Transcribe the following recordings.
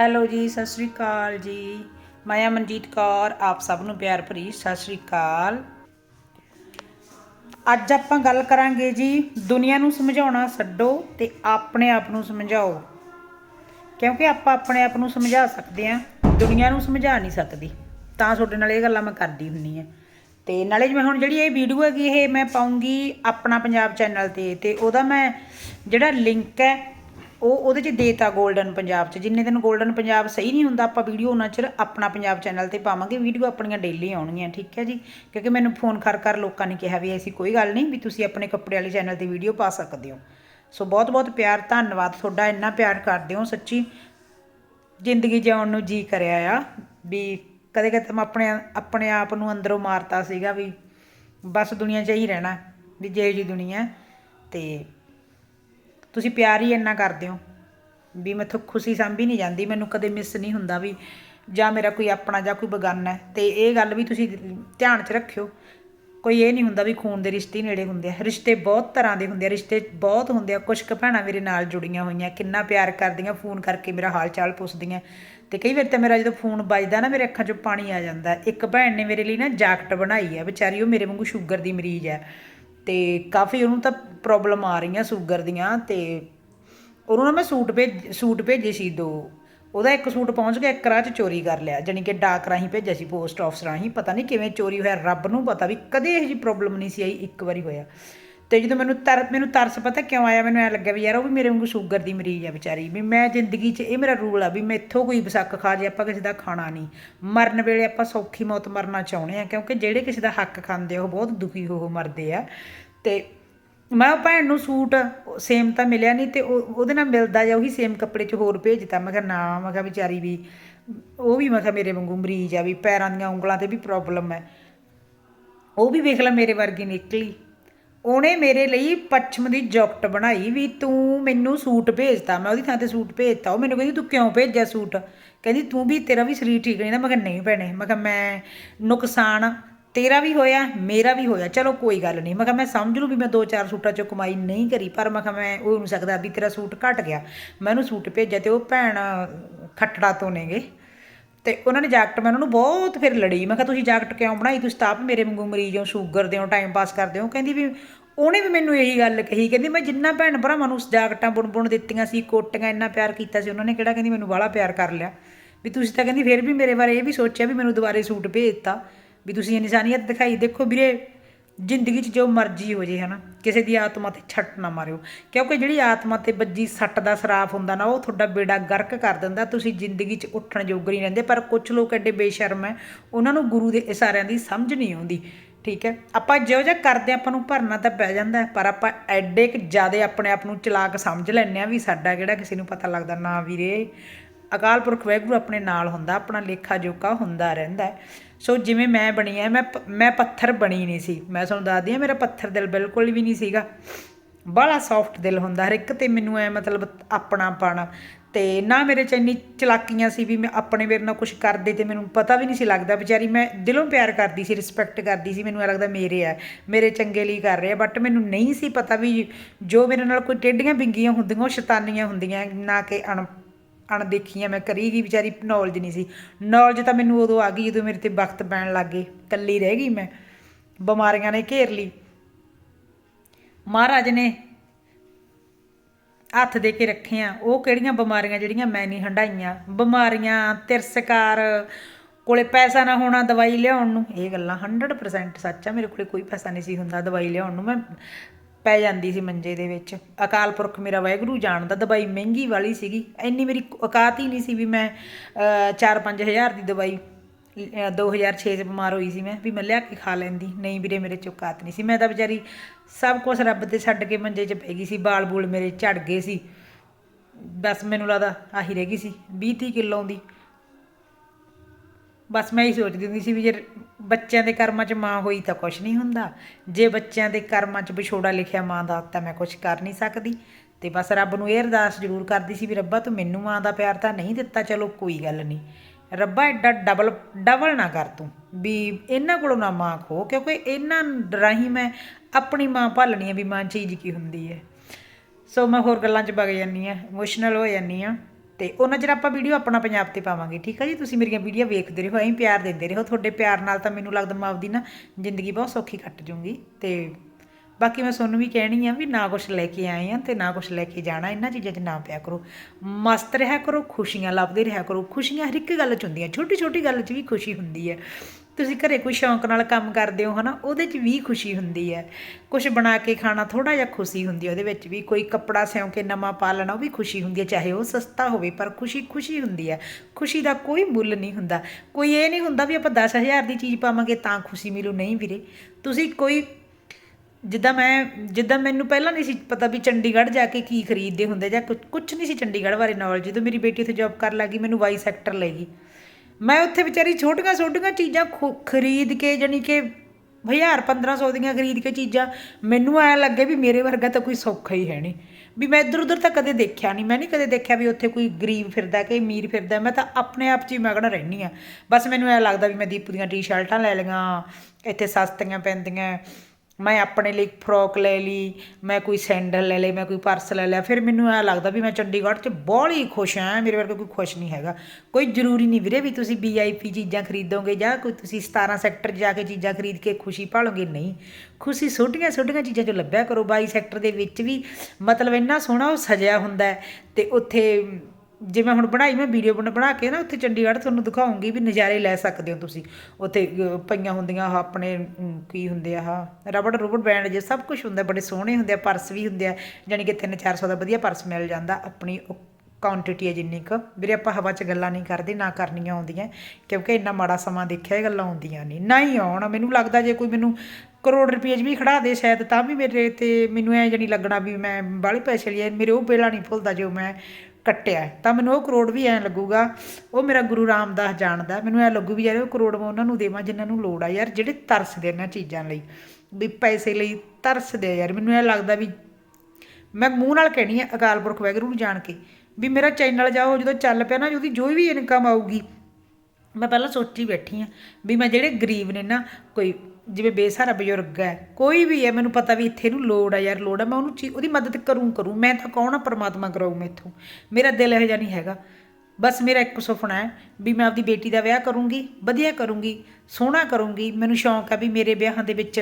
Hello ਜੀ, ਸਤਿ ਸ੍ਰੀ ਅਕਾਲ ਜੀ। ਮੈਂ ਮਨਜੀਤ ਕੌਰ, ਆਪ ਸਭ ਨੂੰ ਪਿਆਰ ਭਰੀ ਸਤਿ ਸ੍ਰੀ ਅਕਾਲ। ਅੱਜ ਆਪਾਂ ਗੱਲ ਕਰਾਂਗੇ ਜੀ, ਦੁਨੀਆ ਨੂੰ ਸਮਝਾਉਣਾ ਛੱਡੋ ਤੇ ਆਪਣੇ ਆਪ ਨੂੰ ਸਮਝਾਓ। ਕਿਉਂਕਿ ਆਪਾਂ ਆਪਣੇ ਆਪ ਨੂੰ ਸਮਝਾ ਸਕਦੇ ਹਾਂ, ਦੁਨੀਆ ਨੂੰ ਸਮਝਾ ਨਹੀਂ ਸਕਦੀ। ਤਾਂ ਤੁਹਾਡੇ ਨਾਲ ਇਹ ਗੱਲਾਂ ਮੈਂ ਕਰਦੀ ਹੁੰਨੀ ਆ। ਤੇ ਨਾਲੇ ਜਿਵੇਂ ਹੁਣ ਜਿਹੜੀ ਇਹ ਵੀਡੀਓ ਹੈਗੀ, ਇਹ ਮੈਂ ਪਾਉਂਗੀ ਆਪਣਾ ਪੰਜਾਬ ਚੈਨਲ ਤੇ ਤੇ ਉਹਦਾ ਮੈਂ ਜਿਹੜਾ ਲਿੰਕ ਹੈ ਉਹ ਉਹਦੇ 'ਚ ਦੇਤਾ 골ਡਨ ਪੰਜਾਬ 'ਚ। ਜਿੰਨੇ ਦਿਨ 골ਡਨ ਪੰਜਾਬ ਸਹੀ ਨਹੀਂ ਹੁੰਦਾ, ਆਪਾਂ ਵੀਡੀਓ ਉਹਨਾਂ ਚਿਰ ਆਪਣਾ ਪੰਜਾਬ ਚੈਨਲ ਤੇ ਪਾਵਾਂਗੇ। ਵੀਡੀਓ ਆਪਣੀਆਂ ਡੇਲੀ ਆਉਣਗੀਆਂ, ਠੀਕ ਹੈ ਜੀ? ਕਿਉਂਕਿ ਮੈਨੂੰ ਫੋਨ ਕਰ ਕਰ ਲੋਕਾਂ ਨੇ ਕਿਹਾ ਵੀ ਐਸੀ ਕੋਈ ਗੱਲ ਨਹੀਂ ਵੀ ਤੁਸੀਂ ਆਪਣੇ ਕੱਪੜੇ ਵਾਲੇ ਚੈਨਲ ਤੇ ਵੀਡੀਓ ਪਾ ਸਕਦੇ ਹੋ। ਸੋ ਬਹੁਤ ਬਹੁਤ ਪਿਆਰ, ਧੰਨਵਾਦ। ਤੁਹਾਡਾ ਇੰਨਾ ਪਿਆਰ ਕਰਦੇ ਹੋ ਸੱਚੀ। ਜ਼ਿੰਦਗੀ ਜਿਉਣ ਨੂੰ ਜੀ ਕਰਿਆ ਆ ਵੀ ਕਦੇ ਕਦੇ ਮੈਂ ਆਪਣੇ ਆਪਣੇ ਆਪ ਨੂੰ ਅੰਦਰੋਂ ਮਾਰਤਾ ਸੀਗਾ ਵੀ ਬਸ ਦੁਨੀਆ 'ਚ ਹੀ ਰਹਿਣਾ, ਵੀ ਜੇ ਜੀ ਦੁਨੀਆ ਤੇ ਤੁਸੀਂ ਪਿਆਰ ਹੀ ਇੰਨਾ ਕਰਦੇ ਹੋ ਵੀ ਮੈਥੋਂ ਖੁਸ਼ੀ ਸਾਂਭੀ ਨਹੀਂ ਜਾਂਦੀ, ਮੈਨੂੰ ਕਦੇ ਮਿਸ ਨਹੀਂ ਹੁੰਦਾ ਵੀ ਜਾਂ ਮੇਰਾ ਕੋਈ ਆਪਣਾ ਜਾਂ ਕੋਈ ਬਗਾਨਾ ਹੈ। ਤੇ ਇਹ ਗੱਲ ਵੀ ਤੁਸੀਂ ਧਿਆਨ 'ਚ ਰੱਖਿਓ, ਕੋਈ ਇਹ ਨਹੀਂ ਹੁੰਦਾ ਵੀ ਖੂਨ ਦੇ ਰਿਸ਼ਤੇ ਨੇੜੇ ਹੁੰਦੇ ਆ। ਰਿਸ਼ਤੇ ਬਹੁਤ ਤਰ੍ਹਾਂ ਦੇ ਹੁੰਦੇ ਆ, ਰਿਸ਼ਤੇ ਬਹੁਤ ਹੁੰਦੇ ਆ। ਕੁਝ ਕੁ ਭੈਣਾਂ ਮੇਰੇ ਨਾਲ ਜੁੜੀਆਂ ਹੋਈਆਂ, ਕਿੰਨਾ ਪਿਆਰ ਕਰਦੀਆਂ, ਫੋਨ ਕਰਕੇ ਮੇਰਾ ਹਾਲ ਚਾਲ ਪੁੱਛਦੀਆਂ। ਤੇ ਕਈ ਵਾਰ ਤਾਂ ਮੇਰਾ ਜਦੋਂ ਫੋਨ ਵੱਜਦਾ ਨਾ, ਮੇਰੇ ਅੱਖਾਂ 'ਚੋਂ ਪਾਣੀ ਆ ਜਾਂਦਾ। ਇੱਕ ਭੈਣ ਨੇ ਮੇਰੇ ਲਈ ਨਾ ਜਾਕਟ ਬਣਾਈ ਹੈ, ਵਿਚਾਰੀ ਉਹ ਮੇਰੇ ਵਾਂਗੂ ਸ਼ੂਗਰ ਦੀ ਮਰੀਜ਼ ਹੈ। ਤੇ ਕਾਫੀ ਉਹਨੂੰ ਤਾਂ ਪ੍ਰੋਬਲਮ ਆ ਰਹੀਆਂ ਸ਼ੂਗਰ ਦੀਆਂ ਤੇ ਉਹਨੂੰ ਨਾ ਮੈਂ ਸੂਟ ਭੇਜ, ਸੂਟ ਭੇਜੇ ਸੀ ਦੋ। ਉਹਦਾ ਇੱਕ ਸੂਟ ਪਹੁੰਚ ਗਿਆ, ਇੱਕ ਰਾਹ 'ਚ ਚੋਰੀ ਕਰ ਲਿਆ। ਜਾਣੀ ਕਿ ਡਾਕ ਰਾਹੀਂ ਭੇਜਿਆ ਸੀ ਪੋਸਟ ਆਫਿਸ ਰਾਹੀਂ। ਪਤਾ ਨਹੀਂ ਕਿਵੇਂ ਚੋਰੀ ਹੋਇਆ, ਰੱਬ ਨੂੰ ਪਤਾ ਵੀ ਕਦੇ ਇਹੋ ਜਿਹੀ ਪ੍ਰੋਬਲਮ ਨਹੀਂ ਸੀ ਆਈ, ਇੱਕ ਵਾਰੀ ਹੋਇਆ। ਤੇ ਜਦੋਂ ਮੈਨੂੰ ਤਰ, ਮੈਨੂੰ ਤਰਸ ਪਤਾ ਕਿਉਂ ਆਇਆ? ਮੈਨੂੰ ਐ ਲੱਗਿਆ ਵੀ ਯਾਰ ਉਹ ਵੀ ਮੇਰੇ ਵਾਂਗੂ ਸ਼ੂਗਰ ਦੀ ਮਰੀਜ਼ ਆ ਵਿਚਾਰੀ। ਵੀ ਮੈਂ ਜ਼ਿੰਦਗੀ 'ਚ, ਇਹ ਮੇਰਾ ਰੂਲ ਆ ਵੀ ਮੈਥੋਂ ਕੋਈ ਵਿਸਾਖ ਖਾ ਜੇ, ਆਪਾਂ ਕਿਸੇ ਦਾ ਖਾਣਾ ਨਹੀਂ। ਮਰਨ ਵੇਲੇ ਆਪਾਂ ਸੌਖੀ ਮੌਤ ਮਰਨਾ ਚਾਹੁੰਦੇ ਆ ਕਿਉਂਕਿ ਜਿਹੜੇ ਕਿਸੇ ਦਾ ਹੱਕ ਖਾਂਦੇ ਆ, ਉਹ ਬਹੁਤ ਦੁਖੀ ਹੋ ਹੋ ਮਰਦੇ ਆ। ਤੇ ਮੈਂ ਉਹ ਭੈਣ ਨੂੰ ਸੂਟ ਸੇਮ ਤਾਂ ਮਿਲਿਆ ਨਹੀਂ ਤੇ ਉਹਦੇ ਨਾਲ ਮਿਲਦਾ ਜਾਂ ਉਹੀ ਸੇਮ ਕੱਪੜੇ 'ਚ ਹੋਰ ਭੇਜਤਾ। ਮੈਂ ਕਿਹਾ, ਨਾ, ਮੈਂ ਕਿਹਾ ਵਿਚਾਰੀ ਵੀ, ਉਹ ਵੀ ਮੈਂ ਕਿਹਾ ਮੇਰੇ ਵਾਂਗੂ ਮਰੀਜ਼ ਆ ਵੀ, ਪੈਰਾਂ ਦੀਆਂ ਉਂਗਲਾਂ ਤੇ ਵੀ ਪ੍ਰੋਬਲਮ ਹੈ ਉਹ ਵੀ ਵੇਖ ਲੈ ਮੇਰੇ ਵਰਗੀ ਨਿਕਲੀ। ਉਹਨੇ ਮੇਰੇ ਲਈ ਪੱਛਮ ਦੀ ਜੌਕਟ ਬਣਾਈ ਵੀ ਤੂੰ ਮੈਨੂੰ ਸੂਟ ਭੇਜਤਾ, ਮੈਂ ਉਹਦੀ ਥਾਂ ਤੇ ਸੂਟ ਭੇਜਤਾ। ਉਹ ਮੈਨੂੰ ਕਹਿੰਦੀ, ਤੂੰ ਕਿਉਂ ਭੇਜਿਆ ਸੂਟ? ਕਹਿੰਦੀ, ਤੂੰ ਵੀ ਤੇਰਾ ਵੀ ਸਰੀਰ ਠੀਕ ਨਹੀਂ ਨਾ? ਮੈਂ ਕਿਹਾ, ਨਹੀਂ ਭੈਣੇ। ਮੈਂ ਕਿਹਾ, ਮੈਂ ਨੁਕਸਾਨ ਤੇਰਾ ਵੀ ਹੋਇਆ, ਮੇਰਾ ਵੀ ਹੋਇਆ। ਚਲੋ, ਕੋਈ ਗੱਲ ਨਹੀਂ। ਮੈਂ ਕਿਹਾ, ਮੈਂ ਸਮਝ ਲੂ ਵੀ ਮੈਂ ਦੋ ਚਾਰ ਸੂਟਾਂ ਚੋਂ ਕਮਾਈ ਨਹੀਂ ਕਰੀ, ਪਰ ਮੈਂ ਕਿਹਾ, ਮੈਂ ਉਹ ਨਹੀਂ ਸਕਦਾ ਵੀ ਤੇਰਾ ਸੂਟ ਘਟ ਗਿਆ। ਮੈਂ ਉਹਨੂੰ ਸੂਟ ਭੇਜਿਆ ਤੇ ਉਹ ਭੈਣ ਖੱਟੜਾ ਤੋਂ ਨੇਗੇ। ਤੇ ਉਹਨਾਂ ਨੇ ਜਾਕਟ ਮੈਂ ਉਹਨਾਂ ਨੂੰ ਬਹੁਤ ਫਿਰ ਲੜੀ। ਮੈਂ ਕਿਹਾ, ਤੁਸੀਂ ਜਾਕਟ ਕਿਉਂ ਬਣਾਈ? ਤੁਸੀਂ ਤਾਂ ਆਪ ਮੇਰੇ ਵਾਂਗੂ ਮਰੀਜ਼ ਹੋ, ਸ਼ੂਗਰ ਦੇ ਹੋ ਟਾਈਮ ਪਾਸ ਕਰਦੇ ਹੋ। ਕਹਿੰਦੀ ਵੀ, ਉਹਨੇ ਵੀ ਮੈਨੂੰ ਇਹੀ ਗੱਲ ਕਹੀ। ਕਹਿੰਦੀ, ਮੈਂ ਜਿੰਨਾ ਭੈਣ ਭਰਾਵਾਂ ਨੂੰ ਜਾਕਟਾਂ ਬੁਣ ਬੁਣ ਦਿੱਤੀਆਂ ਸੀ, ਕੋਟੀਆਂ ਇੰਨਾ ਪਿਆਰ ਕੀਤਾ ਸੀ, ਉਹਨਾਂ ਨੇ ਕਿਹੜਾ ਕਹਿੰਦੀ ਮੈਨੂੰ ਬਾਹਲਾ ਪਿਆਰ ਕਰ ਲਿਆ? ਵੀ ਤੁਸੀਂ ਤਾਂ ਕਹਿੰਦੀ ਫਿਰ ਵੀ ਮੇਰੇ ਬਾਰੇ ਇਹ ਵੀ ਸੋਚਿਆ ਵੀ ਮੈਨੂੰ ਦੁਬਾਰੇ ਸੂਟ ਭੇਜ ਦਿੱਤਾ। ਵੀ ਤੁਸੀਂ ਇਨਸਾਨੀਅਤ ਦਿਖਾਈ। ਦੇਖੋ ਵੀਰੇ, ਜ਼ਿੰਦਗੀ 'ਚ ਜੋ ਮਰਜ਼ੀ ਹੋ ਜੇ, ਹਨਾ? ਕਿਸੇ ਦੀ ਆਤਮਾ ਤੇ ਛੱਟ ਨਾ ਮਾਰਿਓ। ਕਿਉਂਕਿ ਜਿਹੜੀ ਆਤਮਾ ਤੇ ਵੱਜੀ ਸੱਟ ਦਾ ਸਰਾਫ ਹੁੰਦਾ ਨਾ, ਉਹ ਤੁਹਾਡਾ ਬੇੜਾ ਗਰਕ ਕਰ ਦਿੰਦਾ, ਤੁਸੀਂ ਜ਼ਿੰਦਗੀ 'ਚ ਉੱਠਣ ਯੋਗ ਨਹੀਂ ਰਹਿੰਦੇ। ਪਰ ਕੁਝ ਲੋਕ ਐਡੇ ਬੇਸ਼ਰਮ ਹੈ ਉਹਨਾਂ ਨੂੰ ਗੁਰੂ ਦੇ ਇਸ਼ਾਰਿਆਂ ਦੀ ਸਮਝ ਨਹੀਂ ਆਉਂਦੀ। ਠੀਕ ਹੈ ਆਪਾਂ ਜਿਹੋ ਜਿਹਾ ਕਰਦੇ ਆਪਾਂ ਨੂੰ ਭਰਨਾ ਤਾਂ ਪੈ ਜਾਂਦਾ ਪਰ ਆਪਾਂ ਐਡੇ ਕਿ ਜਿਆਦੇ ਆਪਣੇ ਆਪ ਨੂੰ ਚਲਾਕ ਸਮਝ ਲੈਂਦੇ ਆ ਵੀ ਸਾਡਾ ਕਿਹੜਾ ਕਿਸੇ ਨੂੰ ਪਤਾ ਲੱਗਦਾ। ਨਾ ਵੀਰੇ ਅਕਾਲ ਪੁਰਖ ਵਾਹਿਗੁਰੂ ਆਪਣੇ ਨਾਲ ਹੁੰਦਾ, ਆਪਣਾ ਲੇਖਾ ਜੋਖਾ ਹੁੰਦਾ ਰਹਿੰਦਾ ਸੋ ਜਿਵੇਂ ਮੈਂ ਬਣੀ ਐ ਮੈਂ ਪ- ਮੈਂ ਪੱਥਰ ਬਣੀ ਨਹੀਂ ਸੀ। ਮੈਂ ਤੁਹਾਨੂੰ ਦੱਸਦੀ ਆ ਮੇਰਾ ਪੱਥਰ ਦਿਲ ਬਿਲਕੁਲ ਵੀ ਨਹੀਂ ਸੀਗਾ। ਬੜਾ ਸੌਫਟ ਦਿਲ ਹੁੰਦਾ, ਹਰ ਇੱਕ ਤੇ ਮੈਨੂੰ ਐ ਮਤਲਬ ਆਪਣਾਪਣ ਤੇ ਨਾ ਮੇਰੇ ਚ ਇੰਨੀ ਚਲਾਕੀਆਂ ਸੀ ਵੀ ਮੈਂ ਆਪਣੇ ਮੇਰੇ ਨਾਲ ਕੁਝ ਕਰਦੇ ਤੇ ਮੈਨੂੰ ਪਤਾ ਵੀ ਨਹੀਂ ਸੀ ਲੱਗਦਾ। ਵਿਚਾਰੀ ਮੈਂ ਦਿਲੋਂ ਪਿਆਰ ਕਰਦੀ ਸੀ ਰਿਸਪੈਕਟ ਕਰਦੀ ਸੀ, ਮੈਨੂੰ ਐ ਲੱਗਦਾ ਮੇਰੇ ਆ ਮੇਰੇ ਚੰਗੇ ਲਈ ਕਰ ਰਿਹਾ। ਬਟ ਮੈਨੂੰ ਨਹੀਂ ਸੀ ਪਤਾ ਵੀ ਜੋ ਮੇਰੇ ਨਾਲ ਕੋਈ ਟੇਡੀਆਂ ਬਿੰਗੀਆਂ ਹੁੰਦੀਆਂ, ਉਹ ਸ਼ੈਤਾਨੀਆਂ ਹੁੰਦੀਆਂ, ਨਾ ਕਿ ਅਣ ਅਣਦੇਖੀਆਂ ਮੈਂ ਕਰੀ ਗਈ ਵਿਚਾਰੀ ਨੌਲੇਜ ਨਹੀਂ ਸੀ। ਨੌਲੇਜ ਤਾਂ ਮੈਨੂੰ ਉਦੋਂ ਆ ਗਈ ਜਦੋਂ ਮੇਰੇ ਤੇ ਵਕਤ ਪੈਣ ਲੱਗ ਗਏ। ਇਕੱਲੀ ਰਹਿ ਗਈ ਮੈਂ। ਬਿਮਾਰੀਆਂ ਨੇ ਘੇਰ ਲਈ। ਮਹਾਰਾਜ ਨੇ ਹੱਥ ਦੇ ਕੇ ਰੱਖੇ ਉਹ ਕਿਹੜੀਆਂ ਬਿਮਾਰੀਆਂ ਜਿਹੜੀਆਂ ਮੈਂ ਨਹੀਂ ਹੰਡਾਈਆਂ ਬਿਮਾਰੀਆਂ, ਤਿਰਸਕਾਰ, ਕੋਲੇ ਪੈਸਾ ਨਾ ਹੋਣਾ ਦਵਾਈ ਲਿਆਉਣ ਨੂੰ। ਇਹ ਗੱਲਾਂ 100% ਸੱਚ ਆ। ਮੇਰੇ ਕੋਲੇ ਕੋਈ ਪੈਸਾ ਨਹੀਂ ਸੀ ਹੁੰਦਾ ਦਵਾਈ ਲਿਆਉਣ ਨੂੰ। ਮੈਂ ਪੈ ਜਾਂਦੀ ਸੀ ਮੰਜੇ ਦੇ ਵਿੱਚ। ਅਕਾਲ ਪੁਰਖ ਮੇਰਾ ਵਾਹਿਗੁਰੂ ਜਾਣਦਾ ਦਵਾਈ ਮਹਿੰਗੀ ਵਾਲੀ ਸੀਗੀ। ਇੰਨੀ ਮੇਰੀ ਔਕਾਤ ਹੀ ਨਹੀਂ ਸੀ ਵੀ ਮੈਂ 4-5000 ਦੀ ਦਵਾਈ ਅ, 2006 ਚ ਬਿਮਾਰ ਹੋਈ ਸੀ ਮੈਂ ਵੀ ਮੈਂ ਲਿਆ ਕੇ ਖਾ ਲੈਂਦੀ। ਨਹੀਂ ਵੀਰੇ ਮੇਰੇ ਚ ਔਕਾਤ ਨਹੀਂ ਸੀ। ਮੈਂ ਤਾਂ ਵਿਚਾਰੀ ਸਭ ਕੁਝ ਰੱਬ ਤੇ ਛੱਡ ਕੇ ਮੰਜੇ 'ਚ ਪੈ ਗਈ ਸੀ ਬਾਲ ਬੂਲ ਮੇਰੇ ਝੜ ਗਏ ਸੀ। ਬਸ ਮੈਨੂੰ ਲੱਗਦਾ ਆਹੀ ਰਹਿ ਗਈ ਸੀ 20-30 ਕਿਲੋ ਦੀ। ਬਸ ਮੈਂ ਹੀ ਸੋਚਦੀ ਹੁੰਦੀ ਸੀ ਵੀ ਜੇ ਬੱਚਿਆਂ ਦੇ ਕਰਮਾਂ 'ਚ ਮਾਂ ਹੋਈ ਤਾਂ ਕੁਝ ਨਹੀਂ ਹੁੰਦਾ। ਜੇ ਬੱਚਿਆਂ ਦੇ ਕਰਮਾਂ 'ਚ ਵਿਛੋੜਾ ਲਿਖਿਆ ਮਾਂ ਦਾ ਤਾਂ ਮੈਂ ਕੁਝ ਕਰ ਨਹੀਂ ਸਕਦੀ। ਤੇ ਬਸ ਰੱਬ ਨੂੰ ਇਹ ਅਰਦਾਸ ਜ਼ਰੂਰ ਕਰਦੀ ਸੀ ਵੀ ਰੱਬਾ ਤੂੰ ਮੈਨੂੰ ਮਾਂ ਦਾ ਪਿਆਰ ਤਾਂ ਨਹੀਂ ਦਿੱਤਾ, ਚਲੋ ਕੋਈ ਗੱਲ ਨਹੀਂ। ਰੱਬਾ ਐਡਾ ਡਬਲ ਡਬਲ ਨਾ ਕਰ ਤੂੰ ਵੀ ਇਹਨਾਂ ਕੋਲੋਂ ਨਾ ਮਾਂ ਖੋ, ਕਿਉਂਕਿ ਇਹਨਾਂ ਰਾਹੀਂ ਮੈਂ ਆਪਣੀ ਮਾਂ ਭਾਲਣੀ ਹੈ ਵੀ ਮਾਂ ਚੀਜ਼ ਕੀ ਹੁੰਦੀ ਹੈ। ਸੋ ਮੈਂ ਹੋਰ ਗੱਲਾਂ 'ਚ ਵਗ ਜਾਂਦੀ ਆ ਇਮੋਸ਼ਨਲ ਹੋ ਜਾਂਦੀ ਆ ਤੇ ਉਹਨਾਂ ਚਿਰ ਆਪਾਂ ਵੀਡੀਓ ਆਪਣਾ ਪੰਜਾਬ ਤੇ ਪਾਵਾਂਗੇ, ਠੀਕ ਆ ਜੀ? ਤੁਸੀਂ ਮੇਰੀਆਂ ਵੀਡੀਓ ਵੇਖਦੇ ਰਹੋ, ਐਂ ਪਿਆਰ ਦਿੰਦੇ ਰਹੋ। ਤੁਹਾਡੇ ਪਿਆਰ ਨਾਲ ਤਾਂ ਮੈਨੂੰ ਲੱਗਦਾ ਮੈਂ ਆਪਦੀ ਨਾ ਜ਼ਿੰਦਗੀ ਬਹੁਤ ਸੌਖੀ ਕੱਟ ਜੂੰਗੀ। ਤੇ ਬਾਕੀ ਮੈਂ ਤੁਹਾਨੂੰ ਵੀ ਕਹਿਣੀ ਆ ਵੀ ਨਾ ਕੁਛ ਲੈ ਕੇ ਆਏ ਆ ਤੇ ਨਾ ਕੁਛ ਲੈ ਕੇ ਜਾਣਾ, ਇਹਨਾਂ ਚੀਜ਼ਾਂ 'ਚ ਨਾ ਪਿਆ ਕਰੋ। ਮਸਤ ਰਿਹਾ ਕਰੋ, ਖੁਸ਼ੀਆਂ ਲੱਭਦੇ ਰਿਹਾ ਕਰੋ। ਖੁਸ਼ੀਆਂ ਹਰ ਇੱਕ ਗੱਲ 'ਚ ਹੁੰਦੀਆਂ ਛੋਟੀ ਛੋਟੀ ਗੱਲ 'ਚ ਵੀ ਖੁਸ਼ੀ ਹੁੰਦੀ ਹੈ ਤੁਸੀਂ ਘਰੇ ਕੋਈ ਸ਼ੌਂਕ ਨਾਲ ਕੰਮ ਕਰਦੇ ਹੋ, ਹਨਾ, ਉਹਦੇ 'ਚ ਵੀ ਖੁਸ਼ੀ ਹੁੰਦੀ ਹੈ। ਕੁਝ ਬਣਾ ਕੇ ਖਾਣਾ ਥੋੜਾ ਜਿਹਾ ਖੁਸ਼ੀ ਹੁੰਦੀ ਹੈ, ਉਹਦੇ ਵਿੱਚ ਵੀ ਕੋਈ ਕੱਪੜਾ ਸਿਉਂ ਕੇ ਨਵਾਂ ਪਾ ਲੈਣਾ, ਉਹ ਵੀ ਖੁਸ਼ੀ ਹੁੰਦੀ ਹੈ, ਚਾਹੇ ਉਹ ਸਸਤਾ ਹੋਵੇ, ਪਰ ਖੁਸ਼ੀ ਖੁਸ਼ੀ ਹੁੰਦੀ ਹੈ। ਖੁਸ਼ੀ ਦਾ ਕੋਈ ਮੁੱਲ ਨਹੀਂ ਹੁੰਦਾ। ਕੋਈ ਇਹ ਨਹੀਂ ਹੁੰਦਾ ਵੀ ਆਪਾਂ 10000 ਦੀ ਚੀਜ਼ ਪਾਵਾਂਗੇ ਤਾਂ ਖੁਸ਼ੀ ਮਿਲੂ, ਨਹੀਂ ਵੀਰੇ। ਤੁਸੀਂ ਕੋਈ, ਜਿੱਦਾਂ ਮੈਂ, ਜਿੱਦਾਂ ਮੈਨੂੰ ਪਹਿਲਾਂ ਨਹੀਂ ਸੀ ਪਤਾ ਵੀ ਚੰਡੀਗੜ੍ਹ ਜਾ ਕੇ ਕੀ ਖਰੀਦਦੇ ਹੁੰਦੇ ਜਾਂ ਕੁਝ ਕੁਝ ਨਹੀਂ ਸੀ ਚੰਡੀਗੜ੍ਹ ਬਾਰੇ ਨੌਲੇਜ ਜਦੋਂ ਮੇਰੀ ਬੇਟੀ ਉੱਥੇ ਜੌਬ ਕਰਨ ਲੱਗੀ ਮੈਨੂੰ ਵਾਈ ਸੈਕਟਰ ਲੈ ਗਈ। ਮੈਂ ਉੱਥੇ ਵਿਚਾਰੀ ਛੋਟੀਆਂ ਛੋਟੀਆਂ ਚੀਜ਼ਾਂ ਖੁ- ਖਰੀਦ ਕੇ ਜਾਣੀ ਕਿ ਹਜ਼ਾਰ 1500 ਦੀਆਂ ਖਰੀਦ ਕੇ ਚੀਜ਼ਾਂ ਮੈਨੂੰ ਐ ਲੱਗੇ ਵੀ ਮੇਰੇ ਵਰਗਾ ਤਾਂ ਕੋਈ ਸੌਖਾ ਹੀ ਹੈ ਨਹੀਂ। ਵੀ ਮੈਂ ਇੱਧਰ ਉੱਧਰ ਤਾਂ ਕਦੇ ਦੇਖਿਆ ਨਹੀਂ, ਮੈਂ ਨਹੀਂ ਕਦੇ ਦੇਖਿਆ ਵੀ ਉੱਥੇ ਕੋਈ ਗਰੀਬ ਫਿਰਦਾ ਕਿ ਅਮੀਰ ਫਿਰਦਾ, ਮੈਂ ਤਾਂ ਆਪਣੇ ਆਪ 'ਚ ਹੀ ਮਗਨ ਰਹਿੰਦੀ ਆ ਬਸ ਮੈਨੂੰ ਐ ਲੱਗਦਾ ਵੀ ਮੈਂ ਦੀਪੂ ਦੀਆਂ ਟੀ-ਸ਼ਰਟਾਂ ਲੈ ਲਈਆਂ, ਇੱਥੇ ਸਸਤੀਆਂ ਪੈਂਦੀਆਂ ਮੈਂ ਆਪਣੇ ਲਈ ਫਰੋਕ ਲੈ ਲਈ, ਮੈਂ ਕੋਈ ਸੈਂਡਲ ਲੈ ਲਏ, ਮੈਂ ਕੋਈ ਪਰਸ ਲੈ ਲਿਆ। ਫਿਰ ਮੈਨੂੰ ਐ ਲੱਗਦਾ ਵੀ ਮੈਂ ਚੰਡੀਗੜ੍ਹ 'ਚ ਬਹੁਤ ਖੁਸ਼ ਹਾਂ ਮੇਰੇ ਵਰਗਾ ਕੋਈ ਖੁਸ਼ ਨਹੀਂ ਹੈਗਾ। ਕੋਈ ਜ਼ਰੂਰੀ ਨਹੀਂ ਵੀਰੇ ਵੀ ਤੁਸੀਂ ਵੀਆਈਪੀ ਚੀਜ਼ਾਂ ਖਰੀਦੋਗੇ ਜਾਂ ਕੋਈ ਤੁਸੀਂ 17 ਸੈਕਟਰ ਜਾ ਕੇ ਚੀਜ਼ਾਂ ਖਰੀਦ ਕੇ ਖੁਸ਼ੀ ਭਾਲੋਗੇ ਨਹੀਂ। ਖੁਸ਼ੀ ਛੋਟੀਆਂ ਛੋਟੀਆਂ ਚੀਜ਼ਾਂ 'ਚੋਂ ਲੱਭਿਆ ਕਰੋ। 22 ਸੈਕਟਰ ਦੇ ਵਿੱਚ ਵੀ ਮਤਲਬ ਇੰਨਾ ਸੋਹਣਾ ਉਹ ਸਜਿਆ ਹੁੰਦਾ ਹੈ ਤੇ ਉੱਥੇ ਜੇ ਮੈਂ ਹੁਣ ਬਣਾਈ, ਮੈਂ ਵੀਡੀਓ ਬਣ, ਬਣਾ ਕੇ ਨਾ ਉੱਥੇ ਚੰਡੀਗੜ੍ਹ ਤੁਹਾਨੂੰ ਦਿਖਾਉਂਗੀ ਵੀ ਨਜ਼ਾਰੇ ਲੈ ਸਕਦੇ ਹੋ ਤੁਸੀਂ। ਉੱਥੇ ਪਈਆਂ ਹੁੰਦੀਆਂ ਆਹ ਆਪਣੇ ਕੀ ਹੁੰਦੇ ਆ ਆਹ, ਰਬੜ ਰੁਬੜ ਬੈਂਡ ਜੇ ਸਭ ਕੁਝ ਹੁੰਦਾ, ਬੜੇ ਸੋਹਣੇ ਹੁੰਦੇ ਆ, ਪਰਸ ਵੀ ਹੁੰਦੇ ਆ, ਜਾਣੀ ਕਿ 3-400 ਦਾ ਵਧੀਆ ਪਰਸ ਮਿਲ ਜਾਂਦਾ ਆਪਣੀ ਕੁਆਂਟੀਟੀ ਹੈ ਜਿੰਨੀ ਕੁ। ਵੀਰੇ ਆਪਾਂ ਹਵਾ 'ਚ ਗੱਲਾਂ ਨਹੀਂ ਕਰਦੇ, ਨਾ ਕਰਨੀਆਂ ਆਉਂਦੀਆਂ, ਕਿਉਂਕਿ ਇੰਨਾ ਮਾੜਾ ਸਮਾਂ ਦੇਖਿਆ ਇਹ ਗੱਲਾਂ ਆਉਂਦੀਆਂ ਨਹੀਂ। ਨਾ ਹੀ ਆਉਣ, ਮੈਨੂੰ ਲੱਗਦਾ ਜੇ ਕੋਈ ਮੈਨੂੰ ਕਰੋੜ ਰੁਪਏ 'ਚ ਵੀ ਖੜਾ ਦੇ ਸ਼ਾਇਦ, ਤਾਂ ਵੀ ਮੇਰੇ ਤੇ ਮੈਨੂੰ ਐ ਜਣੀ ਲੱਗਣਾ ਵੀ ਮੈਂ ਬਾਹਲੇ ਪੈਸੇ ਲਈ ਮੇਰੇ ਉਹ ਬੇਲਾ ਨਹੀਂ ਭੁੱਲਦਾ ਜੋ ਮੈਂ ਕੱਟਿਆ ਤਾਂ ਮੈਨੂੰ ਉਹ ਕਰੋੜ ਵੀ ਐਂ ਲੱਗੂਗਾ, ਉਹ ਮੇਰਾ ਗੁਰੂ ਰਾਮਦਾਸ ਜਾਣਦਾ ਮੈਨੂੰ ਐ ਲੱਗੂ ਵੀ ਯਾਰ ਉਹ ਕਰੋੜ ਮੈਂ ਉਹਨਾਂ ਨੂੰ ਦੇਵਾਂ ਜਿਨ੍ਹਾਂ ਨੂੰ ਲੋੜ ਆ ਯਾਰ, ਜਿਹੜੇ ਤਰਸਦੇ ਇਹਨਾਂ ਚੀਜ਼ਾਂ ਲਈ। ਵੀ ਪੈਸੇ ਲਈ ਤਰਸਦੇ ਆ ਯਾਰ। ਮੈਨੂੰ ਐ ਲੱਗਦਾ ਵੀ ਮੈਂ ਮੂੰਹ ਨਾਲ ਕਹਿਣੀ ਆ ਅਕਾਲ ਪੁਰਖ ਵਾਹਿਗੁਰੂ ਨੂੰ ਜਾਣ ਕੇ ਵੀ ਮੇਰਾ ਚੈਨਲ ਜਾਓ, ਜਦੋਂ ਚੱਲ ਪਿਆ ਨਾ, ਉਹਦੀ ਜੋ ਵੀ ਇਨਕਮ ਆਊਗੀ, ਮੈਂ ਪਹਿਲਾਂ ਸੋਚੀ ਬੈਠੀ ਆ ਵੀ ਮੈਂ ਜਿਹੜੇ ਗਰੀਬ ਨੇ ਨਾ, ਕੋਈ ਜਿਵੇਂ ਬੇਸਹਾਰਾ ਬਜ਼ੁਰਗ ਹੈ, ਕੋਈ ਵੀ ਹੈ, ਮੈਨੂੰ ਪਤਾ ਵੀ ਇੱਥੇ ਨੂੰ ਲੋੜ ਆ ਯਾਰ, ਲੋੜ ਆ, ਮੈਂ ਉਹਨੂੰ ਚੀ, ਉਹਦੀ ਮਦਦ ਕਰੂੰ ਕਰੂੰ, ਮੈਂ ਤਾਂ ਕੌਣ ਆ, ਪ੍ਰਮਾਤਮਾ ਕਰਾਊ ਮੈਥੋਂ। ਮੇਰਾ ਦਿਲ ਇਹੋ ਜਿਹਾ ਨਹੀਂ ਹੈਗਾ। ਬਸ ਮੇਰਾ ਇੱਕ ਸੁਪਨਾ ਹੈ ਵੀ ਮੈਂ ਆਪਦੀ ਬੇਟੀ ਦਾ ਵਿਆਹ ਕਰੂੰਗੀ, ਵਧੀਆ ਕਰੂੰਗੀ, ਸੋਹਣਾ ਕਰੂੰਗੀ, ਮੈਨੂੰ ਸ਼ੌਂਕ ਆ ਵੀ ਮੇਰੇ ਵਿਆਹਾਂ ਦੇ ਵਿੱਚ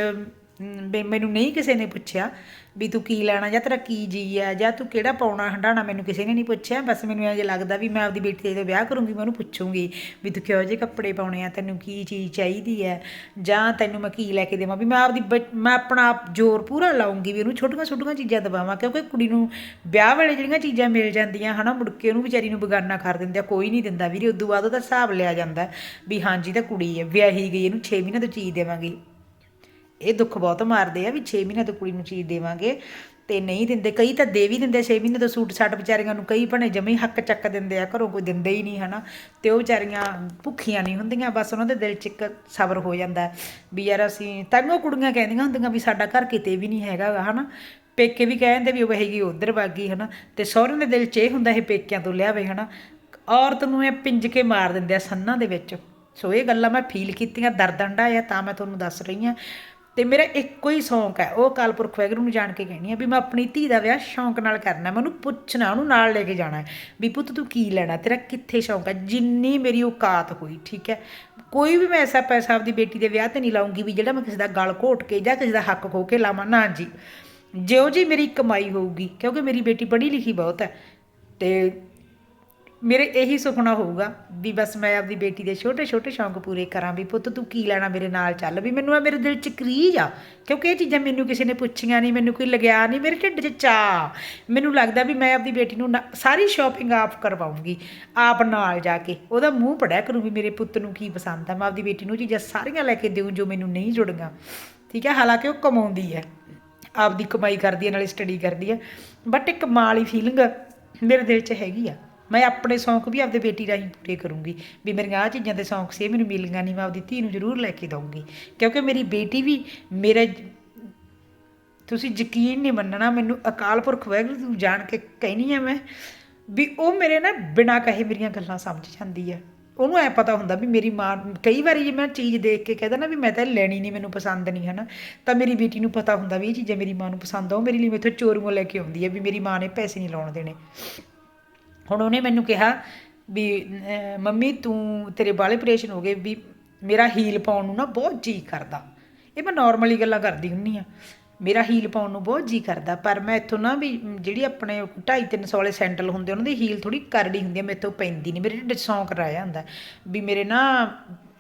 ਅਮ, ਮੈਨੂੰ ਨਹੀਂ ਕਿਸੇ ਨੇ ਪੁੱਛਿਆ ਵੀ ਤੂੰ ਕੀ ਲੈਣਾ ਜਾਂ ਤੇਰਾ ਕੀ ਜੀ ਆ ਜਾਂ ਤੂੰ ਕਿਹੜਾ ਪਾਉਣਾ ਹੰਡਾਣਾ ਮੈਨੂੰ ਕਿਸੇ ਨੇ ਨਹੀਂ ਪੁੱਛਿਆ। ਬਸ ਮੈਨੂੰ ਐਂ ਲੱਗਦਾ ਵੀ ਮੈਂ ਆਪਦੀ ਬੇਟੀ ਦੇ ਜਦੋਂ ਵਿਆਹ ਕਰੂੰਗੀ ਮੈਂ ਉਹਨੂੰ ਪੁੱਛੂੰਗੀ ਵੀ ਤੂੰ ਕਿਹੋ ਜਿਹੇ ਕੱਪੜੇ ਪਾਉਣੇ ਆ ਤੈਨੂੰ ਕੀ ਚੀਜ਼ ਚਾਹੀਦੀ ਹੈ ਜਾਂ ਤੈਨੂੰ ਮੈਂ ਕੀ ਲੈ ਕੇ ਦੇਵਾਂ? ਵੀ ਮੈਂ ਆਪਦੀ ਬ- ਮੈਂ ਆਪਣਾ ਆਪ ਜ਼ੋਰ ਪੂਰਾ ਲਾਉਂਗੀ ਵੀ ਉਹਨੂੰ ਛੋਟੀਆਂ ਛੋਟੀਆਂ ਚੀਜ਼ਾਂ ਦਵਾਵਾਂ ਕਿਉਂਕਿ ਕੁੜੀ ਨੂੰ ਵਿਆਹ ਵੇਲੇ ਜਿਹੜੀਆਂ ਚੀਜ਼ਾਂ ਮਿਲ ਜਾਂਦੀਆਂ ਹਨਾ ਮੁੜ ਕੇ ਉਹਨੂੰ ਵਿਚਾਰੀ ਨੂੰ ਬਗਾਨਾ ਕਰ ਦਿੰਦੇ ਆ ਕੋਈ ਨਹੀਂ ਦਿੰਦਾ ਵੀਰੇ। ਉਦੋਂ ਬਾਅਦ ਉਹਦਾ ਹਿਸਾਬ ਲਿਆ ਜਾਂਦਾ ਵੀ ਹਾਂਜੀ ਤਾਂ ਕੁੜੀ ਹੈ ਵਿਆਹੀ ਗਈ ਇਹਨੂੰ 6 ਮਹੀਨੇ ਤੋਂ ਚੀਜ਼ ਦੇਵਾਂਗੇ। ਇਹ ਦੁੱਖ ਬਹੁਤ ਮਾਰਦੇ ਆ ਵੀ 6 ਮਹੀਨੇ ਤੋਂ ਕੁੜੀ ਨੂੰ ਚੀਜ਼ ਦੇਵਾਂਗੇ ਤੇ ਨਹੀਂ ਦਿੰਦੇ। ਕਈ ਤਾਂ ਦੇ ਵੀ ਦਿੰਦੇ 6 ਮਹੀਨੇ ਤੋਂ ਸੂਟ ਸਾਟ ਵਿਚਾਰੀਆਂ ਨੂੰ ਕਈ ਭਣੇ ਜਮੇ ਹੱਕ ਚੱਕ ਦਿੰਦੇ ਆ ਘਰੋਂ ਕੋਈ ਦਿੰਦੇ ਹੀ ਨਹੀਂ ਹਨਾ। ਤੇ ਉਹ ਵਿਚਾਰੀਆਂ ਭੁੱਖੀਆਂ ਨਹੀਂ ਹੁੰਦੀਆਂ ਬਸ ਉਹਨਾਂ ਦੇ ਦਿਲ 'ਚ ਇੱਕ ਸਬਰ ਹੋ ਜਾਂਦਾ ਵੀ ਯਾਰ ਅਸੀਂ ਤਾਂਗੋ ਕੁੜੀਆਂ ਕਹਿੰਦੀਆਂ ਹੁੰਦੀਆਂ ਵੀ ਸਾਡਾ ਘਰ ਕਿਤੇ ਵੀ ਨਹੀਂ ਹੈਗਾ ਗਾ, ਹਨਾ। ਪੇਕੇ ਵੀ ਕਹਿੰਦੇ ਵੀ ਉਹ ਵਹੇਗੀ ਉਧਰ ਵਾਗੀ ਹਨਾ। ਤੇ ਸਹੁਰੇ ਦੇ ਦਿਲ 'ਚ ਇਹ ਹੁੰਦਾ ਇਹ ਪੇਕਿਆਂ ਤੋਂ ਲਿਆਵੇ ਹਨਾ। ਔਰਤ ਨੂੰ ਇਹ ਪਿੰਜ ਕੇ ਮਾਰ ਦਿੰਦੇ ਆ ਸੰਨਾਂ ਦੇ ਵਿੱਚ। ਸੋ ਇਹ ਗੱਲਾਂ ਮੈਂ ਫੀਲ ਕੀਤੀਆਂ ਦਰਦ ਹੰਢਾਇਆ ਤਾਂ ਮੈਂ ਤੁਹਾਨੂੰ ਦੱਸ ਰਹੀ ਹਾਂ। ਤੇ ਮੇਰਾ ਇੱਕੋ ਹੀ ਸ਼ੌਂਕ ਹੈ, ਉਹ ਕਾਲਪੁਰਖ ਵੈਗਰੂ ਨੂੰ ਜਾਣ ਕੇ ਕਹਿਣੀ ਆ ਵੀ ਮੈਂ ਆਪਣੀ ਧੀ ਦਾ ਵਿਆਹ ਸ਼ੌਂਕ ਨਾਲ ਕਰਨਾ ਮੈਂ ਉਹਨੂੰ ਪੁੱਛਣਾ, ਉਹਨੂੰ ਨਾਲ ਲੈ ਕੇ ਜਾਣਾ ਵੀ ਪੁੱਤ ਤੂੰ ਕੀ ਲੈਣਾ, ਤੇਰਾ ਕਿੱਥੇ ਸ਼ੌਂਕ ਹੈ, ਜਿੰਨੀ ਮੇਰੀ ਔਕਾਤ ਹੋਈ, ਠੀਕ ਹੈ? ਕੋਈ ਵੀ ਮੈਂ ਐਸਾ ਪੈਸਾ ਆਪਦੀ ਬੇਟੀ ਦੇ ਵਿਆਹ ਤੇ ਨਹੀਂ ਲਾਉਂਗੀ ਵੀ ਜਿਹੜਾ ਮੈਂ ਕਿਸੇ ਦਾ ਗਲ ਘੋਟ ਕੇ ਜਾਂ ਕਿਸੇ ਦਾ ਹੱਕ ਖੋ ਕੇ ਲਾਵਾਂ, ਨਾ ਜੀ। ਜਿਉਂ ਜੀ ਮੇਰੀ ਕਮਾਈ ਹੋਊਗੀ, ਕਿਉਂਕਿ ਮੇਰੀ ਬੇਟੀ ਪੜ੍ਹੀ ਲਿਖੀ ਬਹੁਤ ਹੈ, ਤੇ ਮੇਰੇ ਇਹੀ ਸੁਪਨਾ ਹੋਊਗਾ ਵੀ ਬਸ ਮੈਂ ਆਪਦੀ ਬੇਟੀ ਦੇ ਛੋਟੇ ਛੋਟੇ ਸ਼ੌਂਕ ਪੂਰੇ ਕਰਾਂ ਵੀ ਪੁੱਤ ਤੂੰ ਕੀ ਲੈਣਾ ਮੇਰੇ ਨਾਲ ਚੱਲ ਵੀ ਮੈਨੂੰ ਆ ਮੇਰੇ ਦਿਲ 'ਚ ਕਰੀਜ ਆ, ਕਿਉਂਕਿ ਇਹ ਚੀਜ਼ਾਂ ਮੈਨੂੰ ਕਿਸੇ ਨੇ ਪੁੱਛੀਆਂ ਨਹੀਂ, ਮੈਨੂੰ ਕੋਈ ਲਗਿਆ ਨਹੀਂ, ਮੇਰੇ ਢਿੱਡ 'ਚ ਚਾ। ਮੈਨੂੰ ਲੱਗਦਾ ਵੀ ਮੈਂ ਆਪਦੀ ਬੇਟੀ ਨੂੰ ਨਾ- ਸਾਰੀ ਸ਼ਾਪਿੰਗ ਆਪ ਕਰਵਾਉਂਗੀ, ਆਪ ਨਾਲ ਜਾ ਕੇ। ਉਹਦਾ ਮੂੰਹ ਪੜਿਆ ਕਰੂੰ ਵੀ ਮੇਰੇ ਪੁੱਤ ਨੂੰ ਕੀ ਪਸੰਦ ਆ, ਮੈਂ ਆਪਦੀ ਬੇਟੀ ਨੂੰ ਚੀਜ਼ਾਂ ਸਾਰੀਆਂ ਲੈ ਕੇ ਦੇਉਂ ਜੋ ਮੈਨੂੰ ਨਹੀਂ ਜੁੜੀਆਂ। ਠੀਕ ਹੈ ਹਾਲਾਂਕਿ ਉਹ ਕਮਾਉਂਦੀ ਹੈ। ਆਪਦੀ ਕਮਾਈ ਕਰਦੀ ਹੈ, ਨਾਲੇ ਸਟੱਡੀ ਕਰਦੀ ਹੈ। ਬਟ ਇੱਕ ਮਾਂ ਵਾਲੀ ਫੀਲਿੰਗ ਮੇਰੇ ਦਿਲ 'ਚ ਹੈਗੀ ਆ। ਮੈਂ ਆਪਣੇ ਸ਼ੌਂਕ ਵੀ ਆਪਦੇ ਬੇਟੀ ਰਾਹੀਂ ਪੂਰੇ ਕਰੂੰਗੀ। ਵੀ ਮੇਰੀਆਂ ਆ ਚੀਜ਼ਾਂ ਦੇ ਸ਼ੌਂਕ ਸੀ, ਇਹ ਮੈਨੂੰ ਮਿਲੀਆਂ ਨਹੀਂ, ਮੈਂ ਆਪਦੀ ਧੀ ਨੂੰ ਜ਼ਰੂਰ ਲੈ ਕੇ ਦਊਂਗੀ। ਕਿਉਂਕਿ ਮੇਰੀ ਬੇਟੀ ਵੀ ਮੇਰੇ ਤੁਸੀਂ ਯਕੀਨ ਨਹੀਂ ਮੰਨਣਾ, ਮੈਨੂੰ ਅਕਾਲ ਪੁਰਖ ਵਾਹਿਗੁਰੂ ਨੂੰ ਜਾਣ ਕੇ ਕਹਿਣੀ ਆ ਮੈਂ, ਵੀ ਉਹ ਮੇਰੇ ਨਾ ਬਿਨਾਂ ਕਹੇ ਮੇਰੀਆਂ ਗੱਲਾਂ ਸਮਝ ਜਾਂਦੀ ਹੈ ਉਹਨੂੰ ਐ ਪਤਾ ਹੁੰਦਾ ਵੀ ਮੇਰੀ ਮਾਂ, ਕਈ ਵਾਰੀ ਜੇ ਮੈਂ ਚੀਜ਼ ਦੇਖ ਕੇ ਕਹਿੰਦਾ ਨਾ ਵੀ ਮੈਂ ਤਾਂ ਲੈਣੀ ਨਹੀਂ, ਮੈਨੂੰ ਪਸੰਦ ਨਹੀਂ, ਹਨਾ, ਤਾਂ ਮੇਰੀ ਬੇਟੀ ਨੂੰ ਪਤਾ ਹੁੰਦਾ ਵੀ ਇਹ ਚੀਜ਼ਾਂ ਮੇਰੀ ਮਾਂ ਨੂੰ ਪਸੰਦ ਆ, ਉਹ ਮੇਰੀ ਲਈ ਮੈਥੋਂ ਚੋਰੀਆਂ ਲੈ ਕੇ ਆਉਂਦੀ ਹੈ ਵੀ ਮੇਰੀ ਮਾਂ ਨੇ ਪੈਸੇ ਨਹੀਂ ਲਾਉਣ ਦੇਣੇ। ਹੁਣ ਉਹਨੇ ਮੈਨੂੰ ਕਿਹਾ ਵੀ ਮੰਮੀ ਤੂੰ ਤੇਰੇ ਬਾਲੇ ਪ੍ਰੇਸ਼ਨ ਹੋ ਗਏ ਵੀ ਮੇਰਾ ਹੀਲ ਪਾਉਣ ਨੂੰ ਨਾ ਬਹੁਤ ਜੀ ਕਰਦਾ। ਇਹ ਮੈਂ ਨਾਰਮਲੀ ਗੱਲਾਂ ਕਰਦੀ ਹੁੰਨੀ ਆ ਮੇਰਾ ਹੀਲ ਪਾਉਣ ਨੂੰ ਬਹੁਤ ਜੀ ਕਰਦਾ, ਪਰ ਮੈਂ ਇੱਥੋਂ ਨਾ ਵੀ ਜਿਹੜੀ ਆਪਣੇ 2.5 300 ਵਾਲੇ ਸੈਂਡਲ ਹੁੰਦੇ, ਉਹਨਾਂ ਦੀ ਹੀਲ ਥੋੜੀ ਕਰੜੀ ਹੁੰਦੀ ਹੈ, ਮੇਰੇ ਤੋਂ ਪੈਂਦੀ ਨਹੀਂ, ਮੇਰੇ ਢਿੱਡ ਸੌਂਕ ਰਾਇਆ ਹੁੰਦਾ ਵੀ ਮੇਰੇ ਨਾ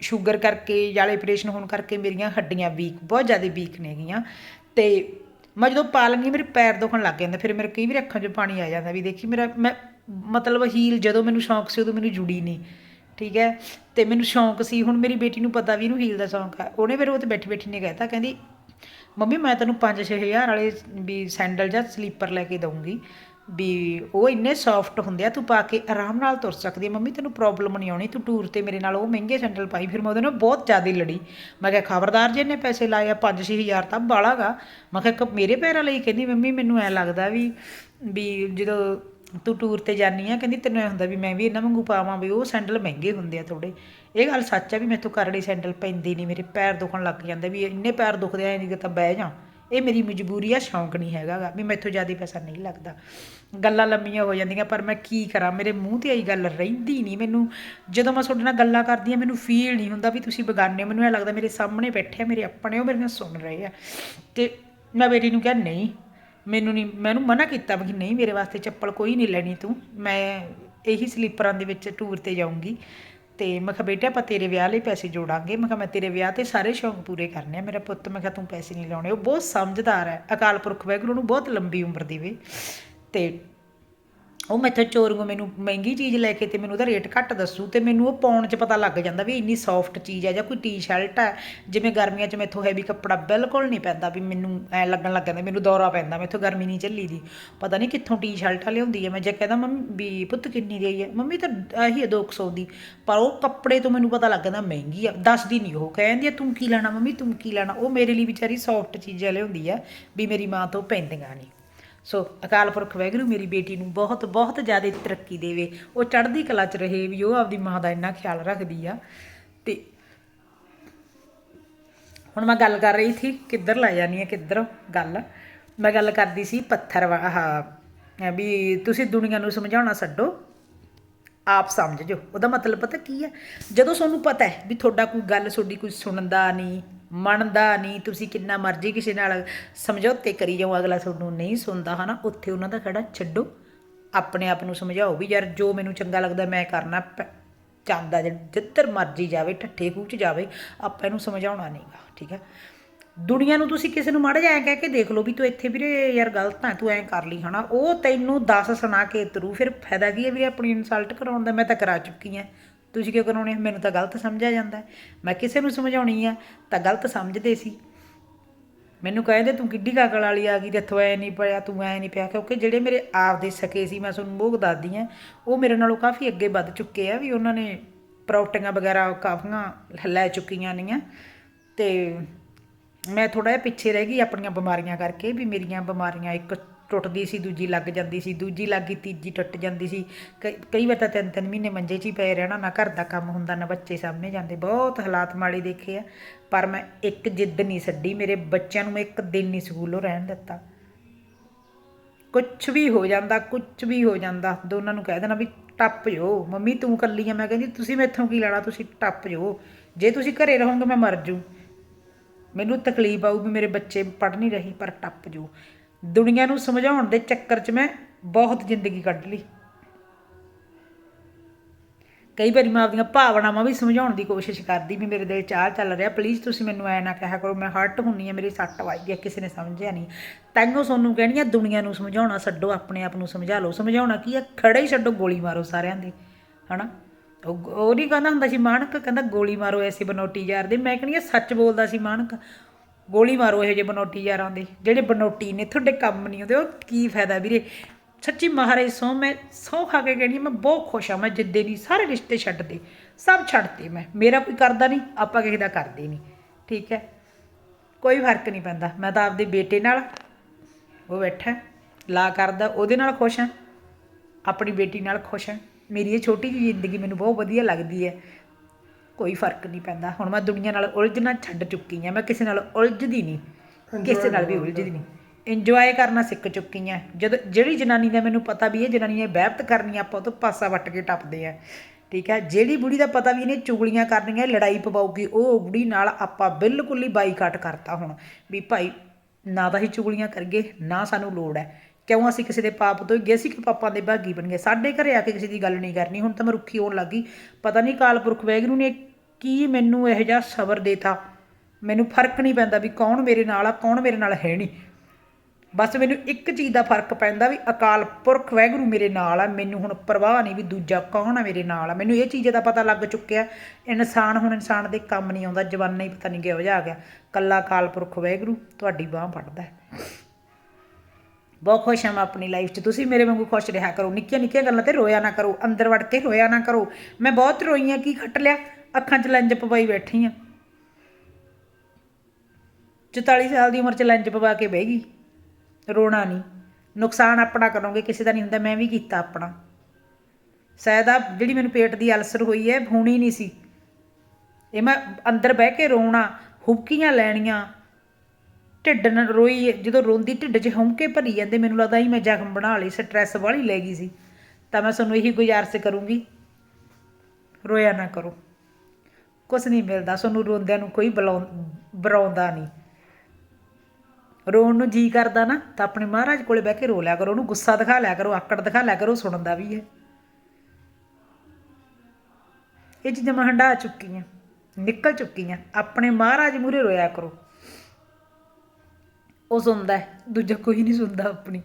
ਸ਼ੂਗਰ ਕਰਕੇ ਜਾਲੇ ਆਪਰੇਸ਼ਨ ਹੋਣ ਕਰਕੇ ਮੇਰੀਆਂ ਹੱਡੀਆਂ ਵੀਕ ਬਹੁਤ ਜ਼ਿਆਦਾ ਵੀਕ ਨੇਗੀਆਂ ਤੇ ਮੈਂ ਜਦੋਂ ਪਾ ਲੈਂਦੀ ਮੇਰੇ ਪੈਰ ਦੁਖਣ ਲੱਗ ਜਾਂਦੇ, ਫਿਰ ਮੇਰੇ ਕਈ ਵਾਰ ਅੱਖਾਂ 'ਚ ਪਾਣੀ ਆ ਜਾਂਦਾ ਵੀ ਦੇਖੀ ਮੇਰਾ, ਮੈਂ ਮਤਲਬ ਹੀਲ ਜਦੋਂ ਮੈਨੂੰ ਸ਼ੌਂਕ ਸੀ ਉਦੋਂ ਮੈਨੂੰ ਜੁੜੀ ਨਹੀਂ, ਠੀਕ ਹੈ? ਤੇ ਮੈਨੂੰ ਸ਼ੌਂਕ ਸੀ, ਹੁਣ ਮੇਰੀ ਬੇਟੀ ਨੂੰ ਪਤਾ ਵੀ ਇਹਨੂੰ ਹੀਲ ਦਾ ਸ਼ੌਂਕ ਹੈ ਉਹਨੇ ਫਿਰ ਉਹ ਤੇ ਬੈਠੀ ਬੈਠੀ ਨੇ ਕਹਿਤਾ ਕਹਿੰਦੀ, ਮੰਮੀ, ਮੈਂ ਤੈਨੂੰ 5-6 ਹਜ਼ਾਰ ਵਾਲੇ ਵੀ ਸੈਂਡਲ ਜਾਂ ਸਲੀਪਰ ਲੈ ਕੇ ਦਊਂਗੀ, ਵੀ ਉਹ ਇੰਨੇ ਸੌਫਟ ਹੁੰਦੇ ਆ, ਤੂੰ ਪਾ ਕੇ ਆਰਾਮ ਨਾਲ ਤੁਰ ਸਕਦੀ ਹੈ, ਮੰਮੀ, ਤੈਨੂੰ ਪ੍ਰੋਬਲਮ ਨਹੀਂ ਆਉਣੀ, ਤੂੰ ਟੂਰ ਤੇ ਮੇਰੇ ਨਾਲ ਉਹ ਮਹਿੰਗੇ ਸੈਂਡਲ ਪਾਈ, ਫਿਰ ਮੈਂ ਉਹਦੇ ਨਾਲ ਬਹੁਤ ਜ਼ਿਆਦਾ ਲੜੀ, ਮੈਂ ਕਿਹਾ, ਖਬਰਦਾਰ ਜੇ ਇਹਨੇ ਪੈਸੇ ਲਾਏ ਆ 5-6 ਹਜ਼ਾਰ, ਤਾਂ ਬਾਲਾਗਾ ਮੈਂ ਕਿਹਾ, ਇੱਕ ਮੇਰੇ ਪੈਰਾਂ ਲਈ ਕਹਿੰਦੀ, ਮੰਮੀ, ਮੈਨੂੰ ਐ ਲੱਗਦਾ ਵੀ ਵੀ ਜਦੋਂ ਤੂੰ ਟੂਰ ਤੇ ਜਾਨੀ ਆ, ਕਹਿੰਦੀ ਤੈਨੂੰ ਐ ਹੁੰਦਾ ਵੀ ਮੈਂ ਵੀ ਇਹਨਾਂ ਵਾਂਗੂ ਪਾਵਾਂ ਵੀ ਉਹ ਸੈਂਡਲ ਮਹਿੰਗੇ ਹੁੰਦੇ ਆ ਥੋੜੇ ਇਹ ਗੱਲ ਸੱਚ ਆ ਵੀ ਮੈਥੋਂ ਕਰੜੇ ਸੈਂਡਲ ਪੈਂਦੇ ਨਹੀਂ, ਮੇਰੇ ਪੈਰ ਦੁਖਣ ਲੱਗ ਜਾਂਦੇ ਵੀ ਇੰਨੇ ਪੈਰ ਦੁਖਦੇ ਆ ਨਹੀਂ ਤਾਂ ਬਹਿ ਜਾ। ਇਹ ਮੇਰੀ ਮਜਬੂਰੀ ਆ, ਸ਼ੌਂਕ ਨਹੀਂ ਹੈਗਾ ਗਾ, ਵੀ ਮੈਥੋਂ ਜ਼ਿਆਦਾ ਪੈਸਾ ਨਹੀਂ ਲੱਗਦਾ। ਗੱਲਾਂ ਲੰਮੀਆਂ ਹੋ ਜਾਂਦੀਆਂ, ਪਰ ਮੈਂ ਕੀ ਕਰਾਂ, ਮੇਰੇ ਮੂੰਹ ਤੇ ਆਈ ਗੱਲ ਰਹਿੰਦੀ ਨਹੀਂ ਮੈਨੂੰ। ਜਦੋਂ ਮੈਂ ਤੁਹਾਡੇ ਨਾਲ ਗੱਲਾਂ ਕਰਦੀ ਆ, ਮੈਨੂੰ ਫੀਲ ਨਹੀਂ ਹੁੰਦਾ ਵੀ ਤੁਸੀਂ ਬਗਾਨੇ ਹੋ। ਮੈਨੂੰ ਐ ਲੱਗਦਾ ਮੇਰੇ ਸਾਹਮਣੇ ਬੈਠੇ ਆ, ਮੇਰੇ ਆਪਣੇ ਉਹ ਮੇਰੇ ਨਾਲ ਸੁਣ ਰਹੇ ਆ। ਤੇ ਮੈਂ ਬੇਟੀ ਨੂੰ ਕਿਹਾ, ਨਹੀਂ ਮੈਨੂੰ ਨਹੀਂ, ਮੈਨੂੰ ਮਨਾ ਕੀਤਾ ਵੀ ਨਹੀਂ, ਮੇਰੇ ਵਾਸਤੇ ਚੱਪਲ ਕੋਈ ਨਹੀਂ ਲੈਣੀ ਤੂੰ। ਮੈਂ ਇਹੀ ਸਲੀਪਰਾਂ ਦੇ ਵਿੱਚ ਟੂਰ ਤੇ ਜਾਊਂਗੀ। ਤੇ ਮੈਂ ਕਿਹਾ, ਬੇਟਾ, ਆਪਾਂ ਤੇਰੇ ਵਿਆਹ ਲਈ ਪੈਸੇ ਜੋੜਾਂਗੇ। ਮੈਂ ਕਿਹਾ, ਮੈਂ ਤੇਰੇ ਵਿਆਹ ਤੇ ਸਾਰੇ ਸ਼ੌਂਕ ਪੂਰੇ ਕਰਨੇ ਆ। ਮੇਰਾ ਪੁੱਤ, ਮੈਂ ਕਿਹਾ, ਤੂੰ ਪੈਸੇ ਨਹੀਂ ਲਾਉਣੇ। ਉਹ ਬਹੁਤ ਸਮਝਦਾਰ ਹੈ। ਅਕਾਲ ਪੁਰਖ ਵਾਹਿਗੁਰੂ ਨੂੰ ਬਹੁਤ ਲੰਬੀ ਉਮਰ ਦੇਵੇ ਤੇ ਉਹ ਮੈਥੋਂ ਚੋਰੀਓ ਮੈਨੂੰ ਮਹਿੰਗੀ ਚੀਜ਼ ਲੈ ਕੇ ਤੇ ਮੈਨੂੰ ਉਹਦਾ ਰੇਟ ਘੱਟ ਦੱਸੂ ਤੇ ਮੈਨੂੰ ਉਹ ਪਾਉਣ 'ਚ ਪਤਾ ਲੱਗ ਜਾਂਦਾ ਵੀ ਇੰਨੀ ਸੌਫਟ ਚੀਜ਼ ਹੈ ਜਾਂ ਕੋਈ ਟੀ-ਸ਼ਰਟ ਹੈ। ਜਿਵੇਂ ਗਰਮੀਆਂ 'ਚ ਮੈਥੋਂ ਹੈਵੀ ਕੱਪੜਾ ਬਿਲਕੁਲ ਨਹੀਂ ਪੈਂਦਾ ਵੀ ਮੈਨੂੰ ਐ ਲੱਗਣ ਲੱਗ ਜਾਂਦਾ, ਮੈਨੂੰ ਦੌਰਾ ਪੈਂਦਾ ਮੈਥੋਂ ਗਰਮੀ ਨਹੀਂ ਝੱਲੀ ਦੀ। ਪਤਾ ਨਹੀਂ ਕਿੱਥੋਂ ਟੀ-ਸ਼ਰਟਾਂ ਲਿਆਉਂਦੀ ਹੈ। ਮੈਂ ਜੇ ਕਹਿੰਦਾ ਮੰਮੀ ਵੀ ਪੁੱਤ ਕਿੰਨੀ ਦੀ ਹੈ? ਮੰਮੀ ਤਾਂ ਆਹੀ ਹੈ 200 ਦੀ। ਪਰ ਉਹ ਕੱਪੜੇ ਤੋਂ ਮੈਨੂੰ ਪਤਾ ਲੱਗ ਜਾਂਦਾ ਮਹਿੰਗੀ ਆ, ਦੱਸਦੀ ਨਹੀਂ ਉਹ। ਕਹਿੰਦੀ ਆ, ਤੂੰ ਕੀ ਲੈਣਾ ਮੰਮੀ? ਤੂੰ ਕੀ ਲੈਣਾ? ਉਹ ਮੇਰੇ ਲਈ ਵਿਚਾਰੀ ਸੌਫਟ ਚੀਜ਼ਾਂ ਲਿਆਉਂਦੀ ਆ ਵੀ ਮੇਰੀ ਮਾਂ ਤੋਂ ਪੈਂਦੀਆਂ ਨਹੀਂ। ਸੋ ਅਕਾਲ ਪੁਰਖ ਵਾਹਿਗੁਰੂ ਮੇਰੀ ਬੇਟੀ ਨੂੰ ਬਹੁਤ ਬਹੁਤ ਜ਼ਿਆਦਾ ਤਰੱਕੀ ਦੇਵੇ। ਉਹ ਚੜ੍ਹਦੀ ਕਲਾ 'ਚ ਰਹੇ ਵੀ ਉਹ ਆਪਦੀ ਮਾਂ ਦਾ ਇੰਨਾ ਖਿਆਲ ਰੱਖਦੀ ਆ। ਤੇ ਹੁਣ ਮੈਂ ਗੱਲ ਕਰ ਰਹੀ ਸੀ, ਕਿੱਧਰ ਲੈ ਜਾਨੀ ਆ, ਕਿੱਧਰ ਗੱਲ? ਮੈਂ ਗੱਲ ਕਰਦੀ ਸੀ ਪੱਥਰ ਆਹ ਵੀ ਤੁਸੀਂ ਦੁਨੀਆ ਨੂੰ ਸਮਝਾਉਣਾ ਛੱਡੋ, ਆਪ ਸਮਝ ਜੋ ਉਹਦਾ ਮਤਲਬ ਪਤਾ ਕੀ ਹੈ ਜਦੋਂ ਤੁਹਾਨੂੰ ਪਤਾ ਹੈ ਵੀ ਤੁਹਾਡਾ ਕੋਈ ਗੱਲ, ਤੁਹਾਡੀ ਕੋਈ ਸੁਣਦਾ ਨਹੀਂ ਮੰਨਦਾ ਨਹੀਂ, ਤੁਸੀਂ ਕਿੰਨਾ ਮਰਜ਼ੀ ਕਿਸੇ ਨਾਲ ਸਮਝੌਤੇ ਕਰੀ ਜਾਓ, ਅਗਲਾ ਤੁਹਾਨੂੰ ਨਹੀਂ ਸੁਣਦਾ, ਹਨਾ? ਉੱਥੇ ਉਹਨਾਂ ਦਾ ਖੜਾ, ਛੱਡੋ। ਆਪਣੇ ਆਪ ਨੂੰ ਸਮਝਾਓ ਵੀ ਯਾਰ, ਜੋ ਮੈਨੂੰ ਚੰਗਾ ਲੱਗਦਾ, ਮੈਂ ਕਰਨਾ ਪ- ਚਾਹੁੰਦਾ ਜਿ- ਜਿੱਧਰ ਮਰਜ਼ੀ ਜਾਵੇ, ਠੱਠੇ ਖੂਹ ਚ ਜਾਵੇ, ਆਪਾਂ ਇਹਨੂੰ ਸਮਝਾਉਣਾ ਨਹੀਂਗਾ, ਠੀਕ ਹੈ ਦੁਨੀਆ ਨੂੰ ਤੁਸੀਂ ਕਿਸੇ ਨੂੰ ਮਾੜਾ ਜਿਹਾ ਐਂ ਕਹਿ ਕੇ ਦੇਖ ਲਓ ਵੀ ਤੂੰ ਇੱਥੇ ਵੀਰੇ ਯਾਰ ਗਲਤ ਹੈ ਤੂੰ ਐਂ ਕਰ ਲਈ, ਹਨਾ? ਉਹ ਤੈਨੂੰ 10 ਸੁਣਾ ਕੇ ਤਰੂ, ਫਿਰ ਫਾਇਦਾ ਕੀ ਹੈ ਵੀਰੇ ਆਪਣੀ ਇਨਸਲਟ ਕਰਾਉਣ ਦਾ? ਮੈਂ ਤਾਂ ਕਰਾ ਚੁੱਕੀ ਹਾਂ ਤੁਸੀਂ ਕਿਉਂ ਕਰਾਉਣੇ ਮੈਨੂੰ ਤਾਂ ਗਲਤ ਸਮਝਿਆ ਜਾਂਦਾ ਮੈਂ ਕਿਸੇ ਨੂੰ ਸਮਝਾਉਣੀ ਆ, ਤਾਂ ਗਲਤ ਸਮਝਦੇ ਸੀ। ਮੈਨੂੰ ਕਹਿੰਦੇ, ਤੂੰ ਕਿੱਡੀ ਕਾਕਲ ਵਾਲੀ ਆ ਗਈ, ਤੇ ਇੱਥੋਂ ਐ ਨਹੀਂ ਪਿਆ, ਤੂੰ ਐ ਨਹੀਂ ਪਿਆ। ਕਿਉਂਕਿ ਜਿਹੜੇ ਮੇਰੇ ਆਪ ਦੇ ਸਕੇ ਸੀ, ਮੈਂ ਤੁਹਾਨੂੰ ਭੋਗ ਦੱਸਦੀ ਆ ਉਹ ਮੇਰੇ ਨਾਲੋਂ ਕਾਫੀ ਅੱਗੇ ਵੱਧ ਚੁੱਕੇ ਆ, ਵੀ ਉਹਨਾਂ ਨੇ ਪ੍ਰੋਪਰਟੀਆਂ ਵਗੈਰਾ, ਕਾਫੀਆਂ ਲੈ ਚੁੱਕੀਆਂ ਨੇ ਤੇ ਮੈਂ ਥੋੜਾ ਜਿਹਾ ਪਿੱਛੇ ਰਹਿ ਗਈ ਆਪਣੀਆਂ ਬਿਮਾਰੀਆਂ ਕਰਕੇ, ਵੀ ਮੇਰੀਆਂ ਬਿਮਾਰੀਆਂ ਇੱਕ ਟੁੱਟਦੀ ਸੀ, ਦੂਜੀ ਲੱਗ ਜਾਂਦੀ ਸੀ, ਦੂਜੀ ਲੱਗ ਗਈ ਤੀਜੀ ਟੁੱਟ ਜਾਂਦੀ ਸੀ। ਕਈ ਕਈ ਵਾਰ ਤਾਂ ਤਿੰਨ ਤਿੰਨ ਮਹੀਨੇ ਮੰਜੇ 'ਚ ਹੀ ਪਏ ਰਹਿਣਾ, ਨਾ ਘਰ ਦਾ ਕੰਮ ਹੁੰਦਾ, ਨਾ ਬੱਚੇ ਸਾਹਮਣੇ ਜਾਂਦੇ। ਬਹੁਤ ਹਾਲਾਤ ਮਾੜੇ ਦੇਖੇ ਆ, ਪਰ ਮੈਂ ਇੱਕ ਜਿੱਦ ਨਹੀਂ ਛੱਡੀ। ਮੇਰੇ ਬੱਚਿਆਂ ਨੂੰ ਮੈਂ ਇੱਕ ਦਿਨ ਨਹੀਂ ਸਕੂਲੋਂ ਰਹਿਣ ਦਿੱਤਾ। ਕੁਝ ਵੀ ਹੋ ਜਾਂਦਾ ਕੁਝ ਵੀ ਹੋ ਜਾਂਦਾ ਦੋਨਾਂ ਨੂੰ ਕਹਿ ਦੇਣਾ ਵੀ ਟੱਪ ਜੋ ਮੰਮੀ, ਤੂੰ ਕੱਲੀ ਆ? ਮੈਂ ਕਹਿੰਦੀ, ਤੁਸੀਂ ਮੈਥੋਂ ਕੀ ਲੈਣਾ? ਤੁਸੀਂ ਟੱਪ ਜੋ ਜੇ ਤੁਸੀਂ ਘਰੇ ਰਹੋਗੇ, ਮੈਂ ਮਰ ਜੂ। ਮੈਨੂੰ ਤਕਲੀਫ ਆਊ ਵੀ ਮੇਰੇ ਬੱਚੇ ਪੜ੍ਹ ਨਹੀਂ ਰਹੀ, ਪਰ ਟੱਪ ਜੋ ਦੁਨੀਆ ਨੂੰ ਸਮਝਾਉਣ ਦੇ ਚੱਕਰ 'ਚ ਮੈਂ ਬਹੁਤ ਜ਼ਿੰਦਗੀ ਕੱਢ ਲਈ। ਕਈ ਵਾਰੀ ਮੈਂ ਆਪਦੀਆਂ ਭਾਵਨਾਵਾਂ ਵੀ ਸਮਝਾਉਣ ਦੀ ਕੋਸ਼ਿਸ਼ ਕਰਦੀ ਵੀ ਮੇਰੇ ਦਿਲ 'ਚ ਆਹ ਚੱਲ ਰਿਹਾ ਪਲੀਜ਼ ਤੁਸੀਂ ਮੈਨੂੰ ਐ ਨਾ ਕਿਹਾ ਕਰੋ, ਮੈਂ ਹਰਟ ਹੁੰਨੀ ਆ, ਮੇਰੀ ਸੱਟ ਵੱਜਦੀ ਆ, ਕਿਸੇ ਨੇ ਸਮਝਿਆ ਨਹੀਂ। ਤੈਨੂੰ ਸੋਨੂੰ ਕਹਿਣੀ ਆ, ਦੁਨੀਆ ਨੂੰ ਸਮਝਾਉਣਾ ਛੱਡੋ, ਆਪਣੇ ਆਪ ਨੂੰ ਸਮਝਾ ਲਓ। ਸਮਝਾਉਣਾ ਕੀ ਆ? ਖੜੇ ਹੀ ਛੱਡੋ, ਗੋਲੀ ਮਾਰੋ ਸਾਰਿਆਂ ਦੀ, ਹਨਾ? ਉਹ ਉਹ ਨਹੀਂ ਕਹਿੰਦਾ ਹੁੰਦਾ ਸੀ ਮਾਨਕ ਕਹਿੰਦਾ, ਗੋਲੀ ਮਾਰੋ ਐਸੇ ਬਨੋਟੀ ਯਾਰ ਦੇ। ਮੈਂ ਕਹਿੰਦੀ ਆ, ਸੱਚ ਬੋਲਦਾ ਸੀ ਮਾਨਕ ਗੋਲੀ ਮਾਰੋ ਇਹੋ ਜਿਹੇ ਬਨੋਟੀ ਯਾਰਾਂ ਦੇ, ਜਿਹੜੇ ਬਨੋਟੀ ਨੇ, ਤੁਹਾਡੇ ਕੰਮ ਨਹੀਂ ਆਉਂਦੇ, ਉਹ ਕੀ ਫਾਇਦਾ ਵੀਰੇ? ਸੱਚੀ ਮਹਾਰਾਜ, ਸੋ ਮੈਂ, ਸੌ ਖਾ ਕੇ ਕਹਿੰਦੀ ਮੈਂ ਬਹੁਤ ਖੁਸ਼ ਆ, ਮੈਂ ਜਿੱਦੇ ਨਹੀਂ, ਸਾਰੇ ਰਿਸ਼ਤੇ ਛੱਡਦੇ ਸਭ ਛੱਡਦੇ ਮੈਂ, ਮੇਰਾ ਕੋਈ ਕਰਦਾ ਨਹੀਂ, ਆਪਾਂ ਕਿਸੇ ਦਾ ਕਰਦੇ ਨਹੀਂ, ਠੀਕ ਹੈ? ਕੋਈ ਫ਼ਰਕ ਨਹੀਂ ਪੈਂਦਾ, ਮੈਂ ਤਾਂ ਆਪਦੇ ਬੇਟੇ ਨਾਲ, ਉਹ ਬੈਠਾ, ਲਾ ਕਰਦਾ, ਉਹਦੇ ਨਾਲ ਖੁਸ਼ ਹਾਂ ਆਪਣੀ ਬੇਟੀ ਨਾਲ ਖੁਸ਼ ਹਾਂ ਮੇਰੀ ਇਹ ਛੋਟੀ ਜਿਹੀ ਜ਼ਿੰਦਗੀ ਮੈਨੂੰ ਬਹੁਤ ਵਧੀਆ ਲੱਗਦੀ ਹੈ ਕੋਈ ਫ਼ਰਕ ਨਹੀਂ ਪੈਂਦਾ। ਹੁਣ ਮੈਂ ਦੁਨੀਆ ਨਾਲ ਉਲਝਣਾ ਛੱਡ ਚੁੱਕੀ ਹਾਂ। ਮੈਂ ਕਿਸੇ ਨਾਲ ਉਲਝਦੀ ਨਹੀਂ। ਕਿਸੇ ਨਾਲ ਵੀ ਉਲਝਦੀ ਨਹੀਂ। ਇੰਜੋਏ ਕਰਨਾ ਸਿੱਖ ਚੁੱਕੀ ਆ ਜਦੋਂ ਜਿਹੜੀ ਜਨਾਨੀ ਦਾ ਮੈਨੂੰ ਪਤਾ ਵੀ ਇਹ ਜਨਾਨੀ ਨੇ ਬਹਿਬਤ ਕਰਨੀ ਆ, ਆਪਾਂ ਉਹ ਤੋਂ ਪਾਸਾ ਵੱਟ ਕੇ ਟੱਪਦੇ ਆ। ਠੀਕ ਹੈ? ਜਿਹੜੀ ਬੁੜੀ ਦਾ ਪਤਾ ਵੀ ਇਹਨੇ ਚੁਗਲੀਆਂ ਕਰਨੀਆਂ ਲੜਾਈ ਪਵਾਉਗੀ ਉਹ ਬੁੜੀ ਨਾਲ ਆਪਾਂ ਬਿਲਕੁਲ ਹੀ ਬਾਈਕਾਟ ਕਰਤਾ ਹੁਣ। ਵੀ ਭਾਈ ਨਾ ਤਾਂ ਹੀ ਚੁਗਲੀਆਂ ਕਰਗੇ ਨਾ ਸਾਨੂੰ ਲੋੜ ਹੈ। ਕਿਉਂ ਅਸੀਂ ਕਿਸੇ ਦੇ ਪਾਪ ਤੋਂ ਗਏ ਸੀ ਕਿ ਪਾਪਾਂ ਦੇ ਭਾਗੀ ਬਣ ਗਏ? ਸਾਡੇ ਘਰੇ ਆ ਕੇ ਕਿਸੇ ਦੀ ਗੱਲ ਨਹੀਂ ਕਰਨੀ। ਹੁਣ ਤਾਂ ਮੈਂ ਰੁੱਖੀ ਹੋਣ ਲੱਗੀ। ਪਤਾ ਨਹੀਂ ਕਾਲ ਪੁਰਖ ਵੈਗਰੂ ਨੇ ਕੀ ਮੈਨੂੰ ਇਹੋ ਜਿਹਾ ਸਬਰ ਦੇਤਾ। ਮੈਨੂੰ ਫ਼ਰਕ ਨਹੀਂ ਪੈਂਦਾ ਵੀ ਕੌਣ ਮੇਰੇ ਨਾਲ ਆ, ਕੌਣ ਮੇਰੇ ਨਾਲ ਹੈ ਨਹੀਂ। ਬਸ ਮੈਨੂੰ ਇੱਕ ਚੀਜ਼ ਦਾ ਫ਼ਰਕ ਪੈਂਦਾ ਵੀ ਅਕਾਲ ਪੁਰਖ ਵੈਗਰੂ ਮੇਰੇ ਨਾਲ ਆ। ਮੈਨੂੰ ਹੁਣ ਪਰਵਾਹ ਨਹੀਂ ਵੀ ਦੂਜਾ ਕੌਣ ਆ ਮੇਰੇ ਨਾਲ ਆ। ਮੈਨੂੰ ਇਹ ਚੀਜ਼ ਦਾ ਪਤਾ ਲੱਗ ਚੁੱਕਿਆ। ਇਨਸਾਨ ਹੁਣ ਇਨਸਾਨ ਦੇ ਕੰਮ ਨਹੀਂ ਆਉਂਦਾ। ਜਵਾਨਾ ਹੀ ਪਤਾ ਨਹੀਂ ਕਿਹੋ ਜਿਹਾ ਆ ਗਿਆ। ਕੱਲਾ ਅਕਾਲ ਪੁਰਖ ਵੈਗਰੂ ਤੁਹਾਡੀ ਬਾਹ ਫੜਦਾ ਬਹੁਤ ਖੁਸ਼ ਹਾਂ ਮੈਂ ਆਪਣੀ ਲਾਈਫ 'ਚ। ਤੁਸੀਂ ਮੇਰੇ ਵਾਂਗੂ ਖੁਸ਼ ਰਿਹਾ ਕਰੋ। ਨਿੱਕੀਆਂ ਨਿੱਕੀਆਂ ਗੱਲਾਂ ਤੇ ਰੋਇਆ ਨਾ ਕਰੋ। ਅੰਦਰ ਵੜ ਕੇ ਰੋਇਆ ਨਾ ਕਰੋ। ਮੈਂ ਬਹੁਤ ਰੋਈ ਹਾਂ, ਕੀ ਖੱਟ ਲਿਆ? ਅੱਖਾਂ 'ਚ ਲੰਜ ਪਵਾਈ ਬੈਠੀ ਹਾਂ। 44 ਸਾਲ ਦੀ ਉਮਰ 'ਚ ਲੰਜ ਪਵਾ ਕੇ ਬਹਿ ਗਈ। ਰੋਣਾ ਨਹੀਂ। ਨੁਕਸਾਨ ਆਪਣਾ ਕਰੋਗੇ, ਕਿਸੇ ਦਾ ਨਹੀਂ ਹੁੰਦਾ। ਮੈਂ ਵੀ ਕੀਤਾ ਆਪਣਾ। ਸ਼ਾਇਦ ਆ ਜਿਹੜੀ ਮੈਨੂੰ ਪੇਟ ਦੀ ਅਲਸਰ ਹੋਈ ਹੈ, ਹੋਣੀ ਨਹੀਂ ਸੀ। ਇਹ ਮੈਂ ਅੰਦਰ ਬਹਿ ਕੇ ਰੋਣਾ, ਹੁਬਕੀਆਂ ਲੈਣੀਆਂ ਢਿੱਡ ਨਾਲ ਰੋਈ, ਜਦੋਂ ਰੋਂਦੀ ਢਿੱਡ 'ਚ ਹਮਕੇ ਭਰੀ ਜਾਂਦੇ, ਮੈਨੂੰ ਲੱਗਦਾ ਹੀ ਮੈਂ ਜ਼ਖਮ ਬਣਾ ਲਈ ਸਟ੍ਰੈਸ ਵਾਲੀ ਲੈ ਗਈ ਸੀ। ਤਾਂ ਮੈਂ ਤੁਹਾਨੂੰ ਇਹੀ ਗੁਜ਼ਾਰਿਸ਼ ਕਰੂੰਗੀ, ਰੋਇਆ ਨਾ ਕਰੋ। ਕੁਛ ਨਹੀਂ ਮਿਲਦਾ, ਤੁਹਾਨੂੰ ਰੋਂਦਿਆਂ ਨੂੰ ਕੋਈ ਬੁਲਾਉਂ, ਬੁਲਾਉਂਦਾ ਨਹੀਂ। ਰੋਣ ਨੂੰ ਜੀ ਕਰਦਾ ਨਾ, ਤਾਂ ਆਪਣੇ ਮਹਾਰਾਜ ਕੋਲੇ ਬਹਿ ਕੇ ਰੋ ਲਿਆ ਕਰੋ, ਉਹਨੂੰ ਗੁੱਸਾ ਦਿਖਾ ਲਿਆ ਕਰੋ, ਆਕੜ ਦਿਖਾ ਲਿਆ ਕਰੋ ਸੁਣਦਾ ਵੀ ਹੈ। ਇਹ ਚੀਜ਼ਾਂ ਮੈਂ ਹੰਡਾ ਚੁੱਕੀ ਹਾਂ ਨਿਕਲ ਚੁੱਕੀ ਹਾਂ ਆਪਣੇ ਮਹਾਰਾਜ ਮੂਰੇ ਰੋਇਆ ਕਰੋ। ਉਹ ਸੁਣਦਾ ਦੂਜਾ ਕੋਈ ਨਹੀਂ ਸੁਣਦਾ ਆਪਣੀ।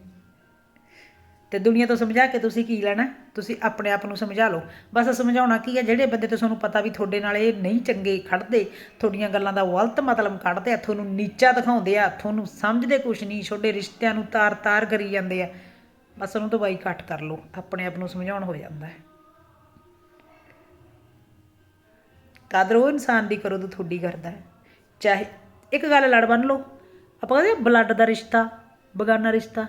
ਤੇ ਦੁਨੀਆ ਤੋਂ ਸਮਝਾ ਕੇ ਤੁਸੀਂ ਕੀ ਲੈਣਾ ਤੁਸੀਂ ਆਪਣੇ ਆਪ ਨੂੰ ਸਮਝਾ ਲਓ। ਬਸ ਸਮਝਾਉਣਾ ਕੀ ਹੈ? ਜਿਹੜੇ ਬੰਦੇ ਤੋਂ ਤੁਹਾਨੂੰ ਪਤਾ ਵੀ ਤੁਹਾਡੇ ਨਾਲ ਇਹ ਨਹੀਂ ਚੰਗੇ ਖੜਦੇ, ਤੁਹਾਡੀਆਂ ਗੱਲਾਂ ਦਾ ਗਲਤ ਮਤਲਬ ਕੱਢਦੇ ਆ, ਤੁਹਾਨੂੰ ਨੀਚਾ ਦਿਖਾਉਂਦੇ ਆ, ਤੁਹਾਨੂੰ ਸਮਝਦੇ ਕੁਛ ਨਹੀਂ, ਤੁਹਾਡੇ ਰਿਸ਼ਤਿਆਂ ਨੂੰ ਤਾਰ-ਤਾਰ ਕਰੀ ਜਾਂਦੇ ਆ, ਬਸ ਉਹਨੂੰ ਦਵਾਈ ਬਾਈਕਾਟ ਕਰ ਲਓ। ਆਪਣੇ ਆਪ ਨੂੰ ਸਮਝਾਉਣ ਹੋ ਜਾਂਦਾ ਹੈ। ਕਦਰ ਉਹ ਇਨਸਾਨ ਦੀ ਕਰੋ ਤਾਂ ਤੁਹਾਡੀ ਕਰਦਾ ਹੈ। ਚਾਹੇ ਇੱਕ ਗੱਲ ਲੜ ਬੰਨ ਲਓ ਆਪਾਂ ਕਹਿੰਦੇ ਬਲੱਡ ਦਾ ਰਿਸ਼ਤਾ, ਬਗਾਨਾ ਰਿਸ਼ਤਾ।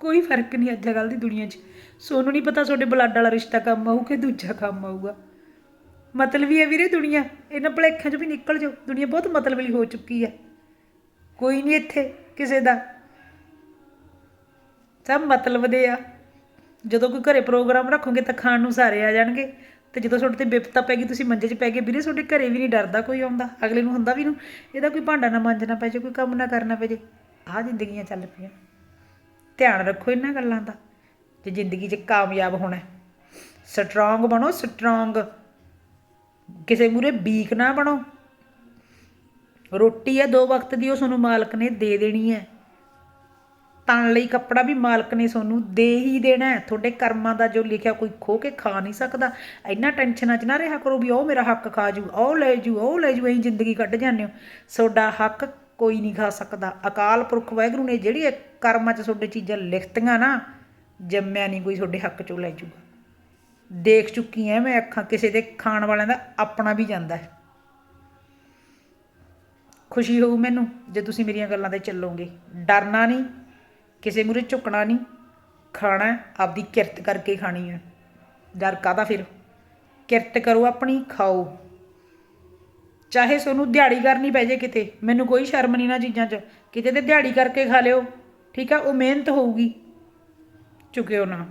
ਕੋਈ ਫ਼ਰਕ ਨਹੀਂ ਅੱਜ ਕੱਲ੍ਹ ਦੀ ਦੁਨੀਆ 'ਚ। ਸੋਨੂੰ ਨਹੀਂ ਪਤਾ ਤੁਹਾਡੇ ਬਲੱਡ ਵਾਲਾ ਰਿਸ਼ਤਾ ਕੰਮ ਆਊ ਕਿ ਦੂਜਾ ਕੰਮ ਆਊਗਾ। ਮਤਲਬ ਮਤਲਬੀ ਹੈ ਵੀਰੇ ਦੁਨੀਆ, ਇਹਨਾਂ ਭਲੇਖਾਂ 'ਚ ਵੀ ਨਿਕਲ ਜਾਓ। ਦੁਨੀਆ ਬਹੁਤ ਮਤਲਬ ਮਤਲਬੀ ਹੋ ਚੁੱਕੀ ਹੈ। ਕੋਈ ਨਹੀਂ ਇੱਥੇ ਕਿਸੇ ਦਾ। ਸਭ ਮਤਲਬ ਦੇ ਆ। ਜਦੋਂ ਕੋਈ ਘਰੇ ਪ੍ਰੋਗਰਾਮ ਰੱਖੋਗੇ ਤਾਂ ਖਾਣ ਨੂੰ ਸਾਰੇ ਆ ਜਾਣਗੇ। ਤੇ ਜਦੋਂ ਤੁਹਾਡੇ ਤੇ ਬਿਪਤਾ ਪੈ ਗਈ, ਤੁਸੀਂ ਮੰਜੇ 'ਚ ਪੈ ਗਏ, ਵੀਰੇ ਤੁਹਾਡੇ ਘਰੇ ਵੀ ਨਹੀਂ ਡਰਦਾ ਕੋਈ ਆਉਂਦਾ, ਅਗਲੇ ਨੂੰ ਹੁੰਦਾ ਵੀ ਨੂੰ, ਇਹਦਾ ਕੋਈ ਭਾਂਡਾ ਨਾ ਮਾਂਜਣਾ ਪੈ ਜੇ ਕੋਈ ਕੰਮ ਨਾ ਕਰਨਾ ਪੈ ਜੇ ਆਹ ਜ਼ਿੰਦਗੀਆਂ ਚੱਲ ਪਈਆਂ। ਧਿਆਨ ਰੱਖੋ ਇਹਨਾਂ ਗੱਲਾਂ ਦਾ, ਜੇ ਜ਼ਿੰਦਗੀ 'ਚ ਕਾਮਯਾਬ ਹੋਣਾ ਸਟਰੋਂਗ ਬਣੋ ਸਟਰੋਂਗ ਕਿਸੇ ਮੂਰੇ ਵੀਕ ਨਾ ਬਣੋ। ਰੋਟੀ ਹੈ, ਦੋ ਵਕਤ ਦੀ, ਉਹ ਤੁਹਾਨੂੰ ਮਾਲਕ ਨੇ ਦੇ ਦੇਣੀ ਹੈ। ਤਣ ਲਈ ਕੱਪੜਾ ਵੀ ਮਾਲਕ ਨੇ ਤੁਹਾਨੂੰ ਦੇ ਹੀ ਦੇਣਾ ਤੁਹਾਡੇ ਕਰਮਾਂ ਦਾ ਜੋ ਲਿਖਿਆ ਕੋਈ ਖੋ ਕੇ ਖਾ ਨਹੀਂ ਸਕਦਾ। ਇੰਨਾ ਟੈਨਸ਼ਨਾਂ 'ਚ ਨਾ ਰਿਹਾ ਕਰੋ ਵੀ ਉਹ ਮੇਰਾ ਹੱਕ ਖਾ ਜੂ, ਉਹ ਲੈ ਜੂ, ਉਹ ਲੈ ਜੂ, ਅਸੀਂ ਜ਼ਿੰਦਗੀ ਕੱਢ ਜਾਂਦੇ ਹੋ। ਤੁਹਾਡਾ ਹੱਕ ਕੋਈ ਨਹੀਂ ਖਾ ਸਕਦਾ। ਅਕਾਲ ਪੁਰਖ ਵਾਹਿਗੁਰੂ ਨੇ ਜਿਹੜੀ ਕਰਮਾਂ 'ਚ ਤੁਹਾਡੇ ਚੀਜ਼ਾਂ ਲਿਖਤੀਆਂ ਨਾ, ਜੰਮਿਆ ਨਹੀਂ ਕੋਈ ਤੁਹਾਡੇ ਹੱਕ 'ਚੋਂ ਲੈ ਜੂਗਾ। ਦੇਖ ਚੁੱਕੀ ਐ ਮੈਂ ਅੱਖਾਂ, ਕਿਸੇ ਦੇ ਖਾਣ ਵਾਲਿਆਂ ਦਾ ਆਪਣਾ ਵੀ ਜਾਂਦਾ ਹੈ। ਖੁਸ਼ੀ ਹੋਊ ਮੈਨੂੰ ਜੇ ਤੁਸੀਂ ਮੇਰੀਆਂ ਗੱਲਾਂ ਤੇ ਚੱਲੋਗੇ। ਡਰਨਾ ਨਹੀਂ। ਕਿਸੇ ਮੂਰੇ ਝੁਕਣਾ ਨਹੀਂ। ਖਾਣਾ ਆਪਦੀ ਕਿਰਤ ਕਰਕੇ ਖਾਣੀ ਹੈ ਡਰ ਕਾਦਾ ਫਿਰ? ਕਿਰਤ ਕਰੋ ਆਪਣੀ, ਖਾਓ। ਚਾਹੇ ਤੁਹਾਨੂੰ ਦਿਹਾੜੀ ਕਰਨੀ ਪੈ ਜੇ ਕਿਤੇ, ਮੈਨੂੰ ਕੋਈ ਸ਼ਰਮ ਨਹੀਂ ਨਾ ਚੀਜ਼ਾਂ 'ਚ। ਕਿਤੇ ਤੇ ਦਿਹਾੜੀ ਕਰਕੇ ਖਾ ਲਿਓ, ਠੀਕ ਆ, ਉਹ ਮਿਹਨਤ ਹੋਊਗੀ। ਚੁੱਕਿਓ ਨਾ।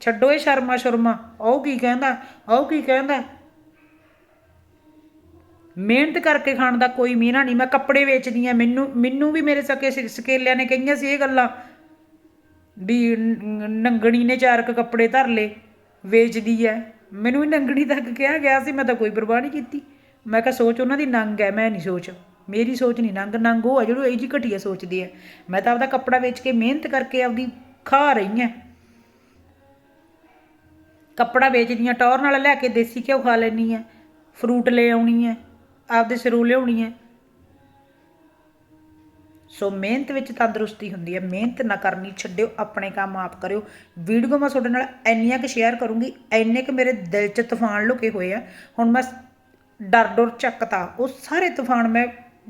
ਛੱਡੋ ਇਹ ਸ਼ਰਮਾ ਸ਼ਰਮਾ ਉਹ ਕੀ ਕਹਿੰਦਾ ਉਹ ਕੀ ਕਹਿੰਦਾ। ਮਿਹਨਤ ਕਰਕੇ ਖਾਣ ਦਾ ਕੋਈ ਮੀਨਾ ਨਹੀਂ। ਮੈਂ ਕੱਪੜੇ ਵੇਚਦੀ ਆ ਮੈਨੂੰ ਮੈਨੂੰ ਵੀ ਮੇਰੇ ਸਕੇ ਸਕੇਲਿਆਂ ਨੇ ਕਹੀਆਂ ਸੀ ਇਹ ਗੱਲਾਂ ਵੀ ਨ- ਨੰਗਣੀ ਨੇ ਚਾਰ ਕੁ ਕੱਪੜੇ ਧਰ ਲਏ, ਵੇਚਦੀ ਐ ਮੈਨੂੰ ਵੀ ਨੰਗਣੀ ਤੱਕ ਕਿਹਾ ਗਿਆ ਸੀ। ਮੈਂ ਤਾਂ ਕੋਈ ਪਰਵਾਹ ਨਹੀਂ ਕੀਤੀ। ਮੈਂ ਕਿਹਾ ਸੋਚ ਉਹਨਾਂ ਦੀ ਨੰਗ ਐ ਮੈਂ ਨਹੀਂ ਸੋਚ। ਮੇਰੀ ਸੋਚ ਨਹੀਂ ਨੰਗ। ਨੰਗ ਉਹ ਆ ਜਿਹੜੀ ਇਹ ਜੀ ਘਟੀਆ ਸੋਚਦੀ ਐ ਮੈਂ ਤਾਂ ਆਪਦਾ ਕੱਪੜਾ ਵੇਚ ਕੇ ਮਿਹਨਤ ਕਰਕੇ ਆਪਦੀ ਖਾ ਰਹੀ ਐ ਕੱਪੜਾ ਵੇਚਦੀਆਂ ਟੌਰ ਨਾਲ ਲੈ ਕੇ ਦੇਸੀ ਘਿਓ ਖਾ ਲੈਣੀ ਐ ਫਰੂਟ ਲੈ ਆਉਣੀ ਐ ਆਪਦੇ ਸਿਰੋਂ ਲਿਆਉਣੀ ਐ ਸੋ ਮਿਹਨਤ ਵਿੱਚ ਤੰਦਰੁਸਤੀ ਹੁੰਦੀ ਹੈ। ਮਿਹਨਤ ਨਾ ਕਰਨੀ ਛੱਡਿਓ, ਆਪਣੇ ਕੰਮ ਆਪ ਕਰਿਓ। ਵੀਡੀਓ ਮੈਂ ਤੁਹਾਡੇ ਨਾਲ ਇੰਨੀਆਂ ਕੁ ਸ਼ੇਅਰ ਕਰੂੰਗੀ, ਇੰਨੇ ਕੁ ਮੇਰੇ ਦਿਲ 'ਚ ਤੂਫਾਨ ਲੁਕੇ ਹੋਏ ਆ। ਹੁਣ ਮੈਂ ਡਰ ਡਰ ਚੱਕਤਾ, ਉਹ ਸਾਰੇ ਤੂਫਾਨ ਮੈਂ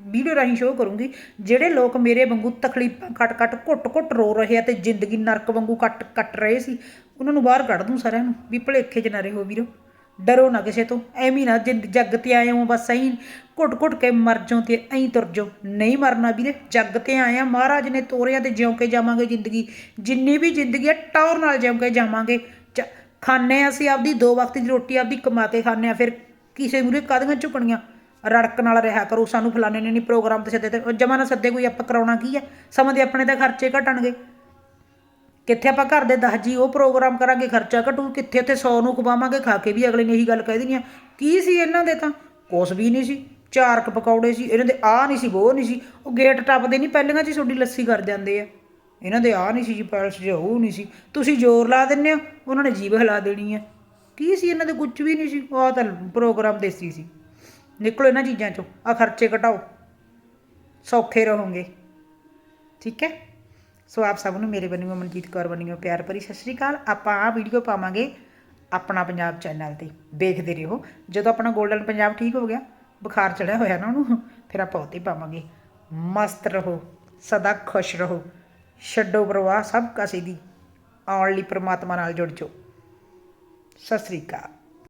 ਵੀਡੀਓ ਰਾਹੀਂ ਸ਼ੋਅ ਕਰੂੰਗੀ, ਜਿਹੜੇ ਲੋਕ ਮੇਰੇ ਵਾਂਗੂ ਤਕਲੀਫਾਂ ਕੱਟ ਕੱਟ ਘੁੱਟ ਘੁੱਟ ਰੋ ਰਹੇ ਆ ਤੇ ਜ਼ਿੰਦਗੀ ਨਰਕ ਵਾਂਗੂ ਕੱਟ ਕੱਟ ਰਹੇ ਸੀ, ਉਹਨਾਂ ਨੂੰ ਬਾਹਰ ਕੱਢ ਦੂੰ ਸਾਰਿਆਂ ਨੂੰ, ਵੀ ਭਲੇਖੇ 'ਚ ਨਾ ਰਹੋ ਵੀਰੋ। ਡਰੋ ਨਾ ਕਿਸੇ ਤੋਂ, ਐਵੇਂ ਨਾ ਜਿੰਦ ਜੱਗ ਤੇ ਆਏ ਹੋ, ਬਸ ਐਂ ਘੁੱਟ ਘੁੱਟ ਕੇ ਮਰ ਜਾਓ ਤੇ ਐਂ ਤੁਰ ਜਾਓ ਨਹੀਂ ਮਰਨਾ ਵੀਰੇ, ਜੱਗ ਤੇ ਆਏ ਆ, ਮਹਾਰਾਜ ਨੇ ਤੋਰਿਆ ਤੇ ਜਿਉਂ ਕੇ ਜਾਵਾਂਗੇ ਜ਼ਿੰਦਗੀ। ਜਿੰਨੀ ਵੀ ਜ਼ਿੰਦਗੀ ਆ, ਟੌਰ ਨਾਲ ਜਿਉਂ ਕੇ ਜਾਵਾਂਗੇ। ਚ- ਖਾਂਦੇ ਹਾਂ ਅਸੀਂ ਆਪਦੀ, ਦੋ ਵਕਤ ਦੀ ਰੋਟੀ ਆਪਦੀ ਕਮਾ ਕੇ ਖਾਂਦੇ ਆ, ਫਿਰ ਕਿਸੇ ਮੂਰੇ ਕਾਦੀਆਂ ਝੁਕਣੀਆਂ ਰੜਕ ਨਾਲ ਰਿਹਾ ਕਰੋ, ਸਾਨੂੰ ਫਲਾਣੇ ਨੇ ਨਹੀਂ ਪ੍ਰੋਗਰਾਮ ਤੇ ਸੱਦੇ ਤੇ, ਜਮਾ ਨਾ ਸੱਦੇ ਕੋਈ ਆਪਾਂ ਕਰਾਉਣਾ ਕੀ ਹੈ ਸਮਾਂ ਦੇ ਆਪਣੇ ਤਾਂ ਖਰਚੇ ਘਟਣਗੇ। ਕਿੱਥੇ ਆਪਾਂ ਘਰ ਦੇ ਦਸ ਜੀ ਉਹ ਪ੍ਰੋਗਰਾਮ ਕਰਾਂਗੇ, ਖਰਚਾ ਘਟੂ, ਕਿੱਥੇ ਉੱਥੇ 100 ਨੂੰ ਖਵਾਵਾਂਗੇ, ਖਾ ਕੇ ਵੀ ਅਗਲੇ ਨੇ ਇਹੀ ਗੱਲ ਕਹਿ ਦੇਣੀ ਆ ਕੀ ਸੀ ਇਹਨਾਂ ਦੇ ਤਾਂ? ਕੁਛ ਵੀ ਨਹੀਂ ਸੀ। ਚਾਰ ਕ ਪਕੌੜੇ ਸੀ, ਇਹਨਾਂ ਦੇ ਆਹ ਨਹੀਂ ਸੀ ਉਹ ਨਹੀਂ ਸੀ। ਉਹ ਗੇਟ ਟੱਪਦੇ ਨਹੀਂ, ਪਹਿਲੀਆਂ ਚ ਹੀ ਤੁਹਾਡੀ ਲੱਸੀ ਕਰ ਜਾਂਦੇ ਆ। ਇਹਨਾਂ ਦੇ ਆਹ ਨਹੀਂ ਸੀ ਜੀ, ਪੈਲਸ 'ਚ ਉਹ ਨਹੀਂ ਸੀ। ਤੁਸੀਂ ਜ਼ੋਰ ਲਾ ਦਿੰਦੇ ਹੋ, ਉਹਨਾਂ ਨੇ ਜੀਭ ਹਿਲਾ ਦੇਣੀ ਹੈ ਕੀ ਸੀ ਇਹਨਾਂ ਦੇ ਕੁਝ ਵੀ ਨਹੀਂ ਸੀ, ਉਹ ਤਾਂ ਪ੍ਰੋਗਰਾਮ ਦੇਸੀ ਸੀ। ਨਿਕਲੋ ਇਹਨਾਂ ਚੀਜ਼ਾਂ ਚੋਂ ਆ ਖਰਚੇ ਘਟਾਓ। ਸੌਖੇ ਰਹੋਗੇ। ਠੀਕ ਹੈ? ਸੋ ਆਪ ਸਭ ਨੂੰ ਮੇਰੇ ਵੱਲੋਂ ਮਨਜੀਤ ਕੌਰ ਵੱਲੋਂ ਪਿਆਰ ਭਰੀ ਸਤਿ ਸ਼੍ਰੀ ਅਕਾਲ। ਆਪਾਂ ਆ ਵੀਡੀਓ ਪਾਵਾਂਗੇ ਆਪਣਾ ਪੰਜਾਬ ਚੈਨਲ ਤੇ। ਵੇਖਦੇ ਰਹੋ। ਜਦੋਂ ਆਪਣਾ 골ਡਨ ਪੰਜਾਬ ਠੀਕ ਹੋ ਗਿਆ, ਬੁਖਾਰ ਚੜਿਆ ਹੋਇਆ ਨਾ ਉਹਨੂੰ, ਫਿਰ ਆਪਾਂ ਉੱਤੇ ਪਾਵਾਂਗੇ। ਮਸਤ ਰਹੋ, ਸਦਾ ਖੁਸ਼ ਰਹੋ। ਛੱਡੋ ਪ੍ਰਵਾਹ ਸਭ ਕਾਸੇ ਦੀ। ਆਉਣ ਲਈ ਪ੍ਰਮਾਤਮਾ ਨਾਲ ਜੁੜ ਜਾਓ। ਸਤਿ ਸ਼੍ਰੀ ਅਕਾਲ।